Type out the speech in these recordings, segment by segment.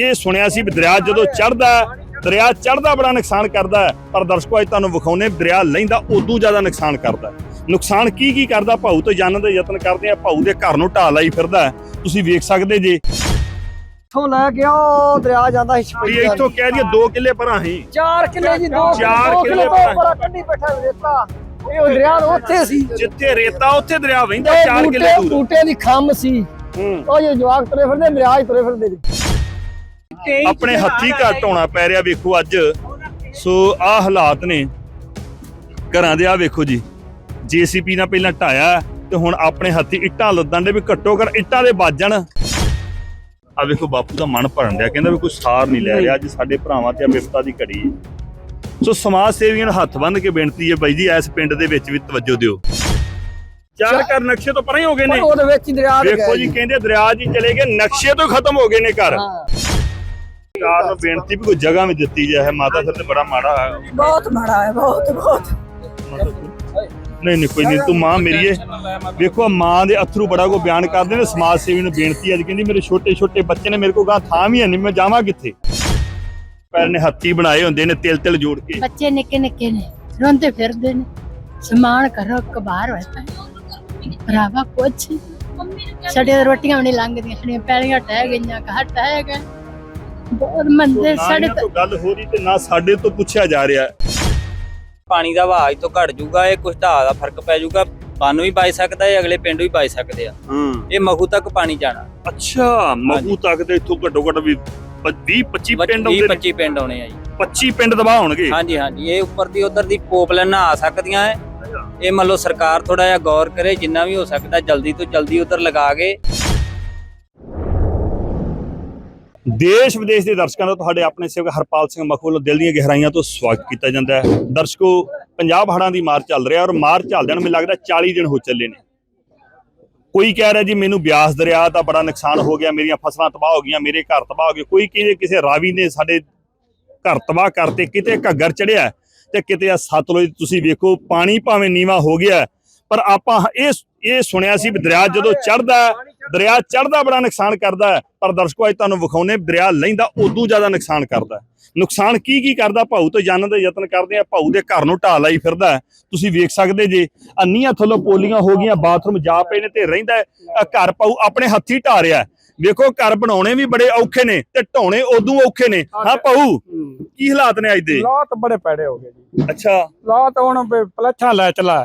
ਇਹ ਸੁਣਿਆ ਸੀ ਵੀ ਦਰਿਆ ਜਦੋਂ ਚੜਦਾ ਦਰਿਆ ਚੜਦਾ ਬੜਾ ਨੁਕਸਾਨ ਕਰਦਾ ਹੈ, ਪਰ ਦਰਸ਼ਕੋ ਅੱਜ ਤੁਹਾਨੂੰ ਵਿਖਾਉਨੇ ਦਰਿਆ ਲੈਂਦਾ ਉਦੋਂ ਜ਼ਿਆਦਾ ਨੁਕਸਾਨ ਕਰਦਾ ਹੈ। ਨੁਕਸਾਨ ਕੀ ਕੀ ਕਰਦਾ? ਭਾਊ ਤੋਂ ਜਾਣਨ ਦੇ ਯਤਨ ਕਰਦੇ ਆ ਭਾਊ ਦੇ ਘਰ ਨੂੰ ਢਾਹ ਲਾਈ ਫਿਰਦਾ ਹੈ। ਤੁਸੀਂ ਵੇਖ ਸਕਦੇ ਜੇ। ਇੱਥੋਂ ਲੈ ਕੇ ਉਹ ਦਰਿਆ ਜਾਂਦਾ ਸੀ ਵੀ ਛਪਈ ਇੱਥੋਂ ਕਹਿ ਦਈਏ 2 ਕਿੱਲੇ ਪਰਾਂ ਹੀ 4 ਕਿੱਲੇ ਜੀ 2 ਚਾਰ ਦੋ ਕਿੱਲੇ ਤੋਂ ਬਣਾ। ਬੜਾ ਕੱਢੀ ਬੈਠਾ ਰੇਤਾ। ਇਹ ਦਰਿਆ ਉੱਥੇ ਸੀ। ਜਿੱਥੇ ਰੇਤਾ ਉੱਥੇ ਦਰਿਆ ਵਹਿੰਦਾ ਇਹ 4 ਕਿੱਲੇ ਦੂਰ। ਬੂਟੇ ਦੀ ਖੰਮ ਸੀ। ਹੂੰ। ਉਹ ਜੇ ਜਵਾਕ ਤੁਰੇ ਫਿਰਦੇ ਦਰਿਆ 'ਚ ਤੁਰੇ ਫਿਰਦੇ ਜੀ। ਆਪਣੇ ਹੱਥੀ ਘਰ ਢਾਉਣਾ ਪੈ ਰਿਹਾ ਵੇਖੋ ਅੱਜ। ਸੋ ਆਹ ਹਾਲਾਤ ਨੇ। ਘਰਾਂ ਦੇ ਆ ਵੇਖੋ ਜੀ। ਜੀਸੀਪੀ ਨਾਲ ਪਹਿਲਾਂ ਢਾਇਆ ਤੇ ਹੁਣ ਆਪਣੇ ਹੱਥੀ ਇੱਟਾਂ ਲੱਦਣ ਦੇ ਵੀ ਘੱਟੋ ਘੱਟ ਇੱਟਾਂ ਦੇ ਵੱਜਣ। ਆ ਵੇਖੋ ਬਾਪੂ ਦਾ ਮਨ ਭਰਨ ਡਿਆ ਕਹਿੰਦਾ ਵੀ ਕੋਈ ਸਾਰ ਨਹੀਂ ਲੈ ਰਿਹਾ। ਅੱਜ ਸਾਡੇ ਭਰਾਵਾਂ ਤੇ ਵਿਪਤਾ ਦੀ ਘੜੀ। ਸੋ ਸਮਾਜ ਸੇਵੀਆਂ ਨੂੰ ਹੱਥ ਬੰਨ੍ਹ ਕੇ ਬੇਨਤੀ ਹੈ ਬਾਈ ਜੀ ਇਸ ਪਿੰਡ ਦੇ ਵਿੱਚ ਵੀ ਤਵੱਜੋ ਦਿਓ। ਚਾਰ ਘਰ ਨਕਸ਼ੇ ਤੋਂ ਪਰੇ ਹੋ ਗਏ ਨੇ। ਉਹਦੇ ਵਿੱਚ ਦਰਿਆ ਦੇ ਵੇਖੋ ਜੀ ਕਹਿੰਦੇ ਦਰਿਆ ਜੀ ਚਲੇ ਗਏ ਨਕਸ਼ੇ ਤੋਂ ਖਤਮ ਹੋ ਗਏ ਨੇ ਘਰ। ਹਾਂ। ਸਰਕਾਰ ਨੂੰ ਬੇਨਤੀ ਵੀ ਕੋਈ ਜਗ੍ਹਾ ਵੀ ਦਿੱਤੀ ਜਾਏ ਮਾਤਾ ਫਿਰ ਤੇ ਬੜਾ ਮਾੜਾ ਹੈ। ਬਹੁਤ ਮਾੜਾ ਹੈ ਬਹੁਤ ਬਹੁਤ। ਨਹੀਂ ਨਹੀਂ ਕੋਈ ਨਹੀਂ ਤੂੰ ਮਾਂ ਮੇਰੀ ਏ। ਵੇਖੋ ਮਾਂ ਦੇ ਅਥਰੂ ਬੜਾ ਕੋ ਬਿਆਨ ਕਰਦੇ ਨੇ ਸਮਾਜ ਸੇਵੀ ਨੂੰ ਬੇਨਤੀ ਅੱਜ ਕਹਿੰਦੀ ਮੇਰੇ ਛੋਟੇ ਛੋਟੇ ਬੱਚੇ ਨੇ ਮੇਰੇ ਕੋ ਗਾਂ ਥਾਂ ਵੀ ਹੈ ਨਹੀਂ ਮੈਂ ਜਾਵਾਂ ਕਿੱਥੇ? ਪੈਰ ਨੇ ਹੱਥੀ ਬਣਾਏ ਹੁੰਦੇ ਨੇ ਤਿਲ ਤਿਲ ਜੋੜ ਕੇ। ਬੱਚੇ ਨਿੱਕੇ ਨਿੱਕੇ ਨੇ ਰੋਂਦੇ ਫਿਰਦੇ ਨੇ। ਸਮਾਨ ਘਰੋਂ ਕਬਾਰ ਹੋਇਆ ਭਰਾਵਾ ਕੁਛ ਸਾਡੇ ਰੋਟੀਆਂ ਵੀ ਨਹੀਂ ਲੰਘਦੀਆਂ ਸਾਡੀਆਂ ਪੈਲੀਆਂ ਟਹਿ ਗਈਆਂ ਘਰ ਟਹਿ ਗਏ ਬਹੁਤ ਮੰਦੇ ਨਾ ਸਾਡੇ ਇਹਨਾਂ ਤੋਂ ਗੱਲ ਹੋ ਰਹੀ ਤੇ ਨਾ ਸਾਡੇ ਤੋਂ ਪੁੱਛਿਆ ਜਾ ਰਿਹਾ ਹੈ। ਪਾਣੀ ਦਾ ਵਹਾਅ ਤੋਂ ਘਟ ਜਾਊਗਾ ਇਹ ਕੁਛ ਢਾਹ ਦਾ ਫ਼ਰਕ ਪੈ ਜਾਊਗਾ ਬੰਨ ਵੀ ਪਾਈ ਸਕਦਾ ਹੈ ਅਗਲੇ ਪਿੰਡ ਵੀ ਪਾਈ ਸਕਦੇ ਆ। ਇਹ ਮਖੂ ਤੱਕ ਪਾਣੀ ਜਾਣਾ। ਅੱਛਾ ਮਗੂ ਤੱਕ ਦੇ ਇੱਥੋਂ ਘੱਟੋ ਘੱਟ ਵੀ 20 25 ਪਿੰਡ 20 ਆਉਂਦੇ ਨੇ। 25 ਪਿੰਡ ਆਉਣੇ ਆ ਜੀ। 25 ਪਿੰਡ ਦਬਾਅ ਹੋਣਗੇ? ਹਾਂਜੀ ਹਾਂਜੀ। ਇਹ ਉੱਪਰ ਦੀ ਉਧਰ ਦੀ ਪੋਪਲਾਈਨਾਂ ਆ ਸਕਦੀਆਂ ਹੈ ਇਹ ਮੰਨ ਲਓ ਸਰਕਾਰ ਥੋੜਾ ਜਿਹਾ ਗੌਰ ਕਰੇ ਜਿੰਨਾ ਵੀ ਹੋ ਸਕਦਾ ਜਲਦੀ ਤੋਂ ਜਲਦੀ ਉਧਰ ਲਗਾ ਕੇ ਦੇਸ਼ ਵਿਦੇਸ਼ ਦੇ ਦਰਸ਼ਕਾਂ ਦਾ ਤੁਹਾਡੇ ਆਪਣੇ ਸੇਵਕ ਹਰਪਾਲ ਸਿੰਘ ਮਖੂ ਵੱਲੋਂ ਦਿਲ ਦੀਆਂ ਗਹਿਰਾਈਆਂ ਤੋਂ ਸਵਾਗਤ ਕੀਤਾ ਜਾਂਦਾ ਹੈ। ਦਰਸ਼ਕੋ, ਪੰਜਾਬ ਹੜ੍ਹਾਂ ਦੀ ਮਾਰ ਚੱਲ ਰਿਹਾ ਔਰ ਮਾਰ ਚੱਲਦਿਆਂ ਨੂੰ ਮੈਨੂੰ ਲੱਗਦਾ 40 ਦਿਨ ਹੋ ਚੱਲੇ ਨੇ। ਕੋਈ ਕਹਿ ਰਿਹਾ ਜੀ ਮੈਨੂੰ ਬਿਆਸ ਦਰਿਆ ਦਾ ਬੜਾ ਨੁਕਸਾਨ ਹੋ ਗਿਆ, ਮੇਰੀਆਂ ਫਸਲਾਂ ਤਬਾਹ ਹੋ ਗਈਆਂ, ਮੇਰੇ ਘਰ ਤਬਾਹ ਹੋ ਗਏ। ਕੋਈ ਕਹਿੰਦੇ ਕਿਸੇ ਰਾਵੀ ਨੇ ਸਾਡੇ ਘਰ ਤਬਾਹ ਕਰਤੇ, ਕਿਤੇ ਘੱਗਰ ਚੜਿਆ ਤੇ ਕਿਤੇ ਆ ਸਤਲੁਜ, ਤੁਸੀਂ ਵੇਖੋ, ਪਾਣੀ ਭਾਵੇਂ ਨੀਵਾ ਹੋ ਗਿਆ ਪਰ ਆਪਾਂ ਇਹ ਇਹ ਸੁਣਿਆ ਸੀ ਵੀ ਦਰਿਆ ਜਦੋਂ ਚੜਦਾ ਦਰਿਆ ਚੜਦਾ ਬੜਾ ਨੁਕਸਾਨ ਕਰਦਾ ਹੈ, ਪਰ ਦਰਸ਼ਕੋ ਅੱਜ ਤੁਹਾਨੂੰ ਵਿਖਾਉਨੇ ਦਰਿਆ ਲੈਂਦਾ ਉਦੋਂ ਜ਼ਿਆਦਾ ਨੁਕਸਾਨ ਕਰਦਾ। ਨੁਕਸਾਨ ਕੀ ਕੀ ਕਰਦਾ? ਭਾਊ ਤੋਂ ਜਾਣਨ ਦੇ ਯਤਨ ਕਰਦੇ ਆ ਭਾਊ ਦੇ ਘਰ ਨੂੰ ਢਾਹ ਲਾਈ ਫਿਰਦਾ। ਤੁਸੀਂ ਵੇਖ ਸਕਦੇ ਜੇ ਅੰਨੀਆਂ ਥੱਲੋਂ ਪੋਲੀਆਂ ਹੋ ਗਈਆਂ ਬਾਥਰੂਮ ਜਾ ਪਏ ਨੇ ਤੇ ਰਹਿੰਦਾ ਘਰ ਭਾਊ ਆਪਣੇ ਹੱਥੀ ਢਾਹ ਰਿਹਾ। ਵੇਖੋ ਘਰ ਬਣਾਉਣੇ ਵੀ ਬੜੇ ਔਖੇ ਨੇ ਤੇ ਢਾਉਣੇ ਉਦੋਂ ਔਖੇ ਨੇ। ਹਾਂ ਭਾਊ ਕੀ ਹਾਲਾਤ ਨੇ ਅੱਜ ਦੇ? ਲਾਤ ਬੜੇ ਪੈੜੇ ਹੋ ਗਏ ਜੀ। ਅੱਛਾ। ਲਾਤ ਹੁਣ ਪਲੱਛਾ ਲੈ ਚਲਾ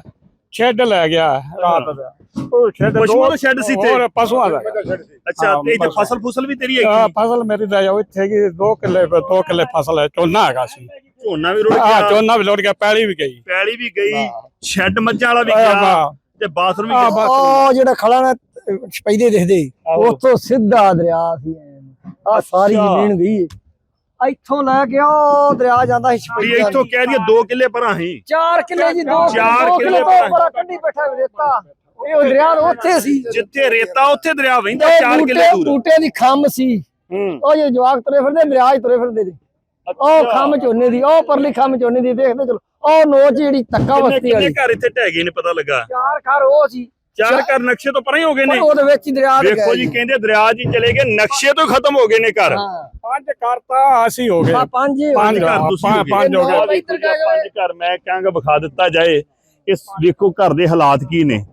ਸ਼ੈੱਡ ਲੈ ਗਿਆ ਰਾਤ ਦਾ ਉਹ ਸ਼ੈੱਡ ਪਸ਼ੂਆਂ ਦਾ shed ਸੀ ਇੱਥੇ? ਹੋਰ ਪਸ਼ੂਆਂ ਦਾ ਅੱਛਾ ਹਾਂ, ਤੇ ਬਸ। ਫਸਲ ਫੁਸਲ ਵੀ ਤੇਰੀ ਹੈਗੀ ਫਸਲ ਮੇਰੀ ਦਾ ਜੋ ਇੱਥੇ ਕੀ 2 ਕਿੱਲੇ 2 ਕਿੱਲੇ ਫਸਲ ਹੈ ਝੋਨਾ ਹੈਗਾ ਸੀ ਝੋਨਾ ਵੀ ਰੁੜ ਗਿਆ ਝੋਨਾ ਵੀ ਲੋੜ ਗਿਆ ਪੈਲੀ ਵੀ ਗਈ ਪੈਲੀ ਵੀ ਗਈ ਹਾਂ। ਸ਼ੈੱਡ ਮੱਝਾਂ ਵਾਲਾ ਵੀ ਗਿਆ। ਤੇ ਬਾਥਰੂਮ ਵੀ ਗਿਆ। ਉਹ ਜਿਹੜਾ ਖੜਾ ਨਾ ਛਪਈਦੇ ਦਿਖਦੇ ਆਹੋ। ਉੱਥੋਂ ਸਿੱਧਾ ਦਰਿਆ ਸੀ ਆ ਸਾਰੀ। ਜ਼ਮੀਨ ਗਈ ਹੈ। ਇੱਥੋਂ ਲੈ ਕੇ ਉਹ ਦਰਿਆ ਜਾਂਦਾ ਸੀ ਵੀ ਛਪਈ ਇੱਥੋਂ ਕਹਿ ਦਈਏ 2 ਕਿੱਲੇ ਪਰਾਂ ਹੀ 4 ਕਿੱਲੇ ਜੀ 2 ਚਾਰ ਕਿੱਲੇ ਤੋਂ ਕੱਢੀ ਬੈਠਾ ਰੇਤਾ। ਇਹ ਉਹ ਦਰਿਆ ਉੱਥੇ ਸੀ। ਜਿੱਥੇ ਰੇਤਾ ਉੱਥੇ ਦਰਿਆ ਵਹਿੰਦਾ ਇਹ 4 ਕਿੱਲੇ ਦੂਰ। ਬੂਟੇ ਦੀ ਖੰਮ ਸੀ। ਹੂੰ। ਉਹ ਜੇ ਜਵਾਕ ਤੁਰੇ ਫਿਰਦੇ ਦਰਿਆ 'ਚ ਤੁਰੇ ਫਿਰਦੇ ਜੀ ਉਹ ਖੰਮ ਝੋਨੇ ਦੀ ਉਹ ਪਰਲੀ ਖੰਮ ਝੋਨੇ ਦੀ ਦੇਖਦੇ ਚਲੋ। ਉਹ ਨੋਚ ਜਿਹੜੀ ਤੱਕਾ ਕਿੰਨੇ ਵਸਤੀ ਕਿੰਨੇ ਵਾਲੀ। ਘਰ ਇੱਥੇ ਢਹਿ ਗਏ ਨੇ ਪਤਾ ਲੱਗਾ। ਚਾਰ ਘਰ ਉਹ ਸੀ। ਚਾਰ ਘਰ ਨਕਸ਼ੇ ਤੋਂ ਪਰਾਂ ਹੀ ਗਏ ਨੇ। ਉਹਦੇ ਵਿੱਚ ਹੀ ਦਰਿਆ ਦੇ ਵੇਖੋ ਜੀ ਕਹਿੰਦੇ ਦਰਿਆ ਜੀ ਚਲੇ ਗਏ ਨਕਸ਼ੇ ਤੋਂ ਖਤਮ ਹੋ ਗਏ ਨੇ ਘਰ। ਹਾਂ। ਪੰਜ ਕਰਤਾ ਅਸੀਂ ਹੋ ਗਏ। ਪੰਜ ਪੰਜ। ਘਰ ਤੁਸੀਂ। ਪੰਜ ਹੋ ਗਏ। ਪੰਜ ਘਰ ਮੈਂ ਕਹਾਂਗਾ ਵਿਖਾ ਦਿੱਤਾ ਜਾਏ। ਇਸ ਵੇਖੋ ਘਰ ਦੇ ਹਾਲਾਤ ਕੀ ਨੇ।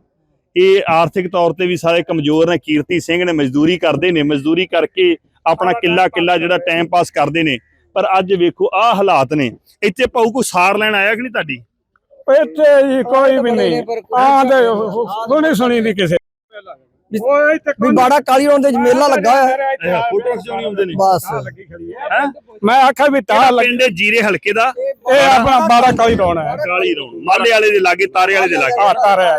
ਇਹ ਆਰਥਿਕ ਤੌਰ ਤੇ ਵੀ ਸਾਰੇ ਕਮਜ਼ੋਰ ਨੇ। ਕੀਰਤੀ ਸਿੰਘ ਨੇ ਮਜ਼ਦੂਰੀ ਕਰਦੇ ਨੇ। ਮਜ਼ਦੂਰੀ ਕਰਕੇ ਆਪਣਾ ਕਿੱਲਾ ਕਿੱਲਾ ਜਿਹੜਾ ਟਾਈਮ ਪਾਸ ਕਰਦੇ ਨੇ। ਪਰ ਅੱਜ ਵੇਖੋ ਆਹ ਹਾਲਾਤ ਨੇ। ਇੱਥੇ ਪਾਉ ਕੋਈ ਸਾਰ ਲੈਣ ਆਇਆ ਕਿ ਨਹੀਂ ਤੁਹਾਡੀ? ਇੱਥੇ ਜੀ ਕੋਈ ਵੀ ਨਹੀਂ। ਆਹ ਤੇ ਸੁਣੀ ਸੁਣੀ ਨਹੀਂ ਕਿਸੇ। ਉਹ ਇੱਥੇ ਵੀ ਬਾੜਾ ਕਾਲੀ ਰੋਡ ਦੇ ਵਿੱਚ ਮੇਲਾ ਲੱਗਾ ਹੋਇਆ। ਫੋਟੋ ਖਿਚਾਉਣੀ ਹੁੰਦੇ ਨੇ ਬਸ। ਹੈ। ਮੈਂ ਆਖਿਆ ਵੀ ਤਾਂ ਲੱਗ ਪਿੰਡ ਜੀਰੇ ਹਲਕੇ ਦਾ। ਇਹ ਆਪਣਾ ਬਾਰਾ ਕਾਲੀ ਰੋਣਾ ਹੈ। ਕਾਲੀ ਰੌਣ ਮਾਲੇ ਵਾਲੇ ਦੇ ਲਾਗੇ ਤਾਰੇ ਵਾਲੇ ਦੇ ਲਾਗੇ। ਆਤਾ ਰਿਹਾ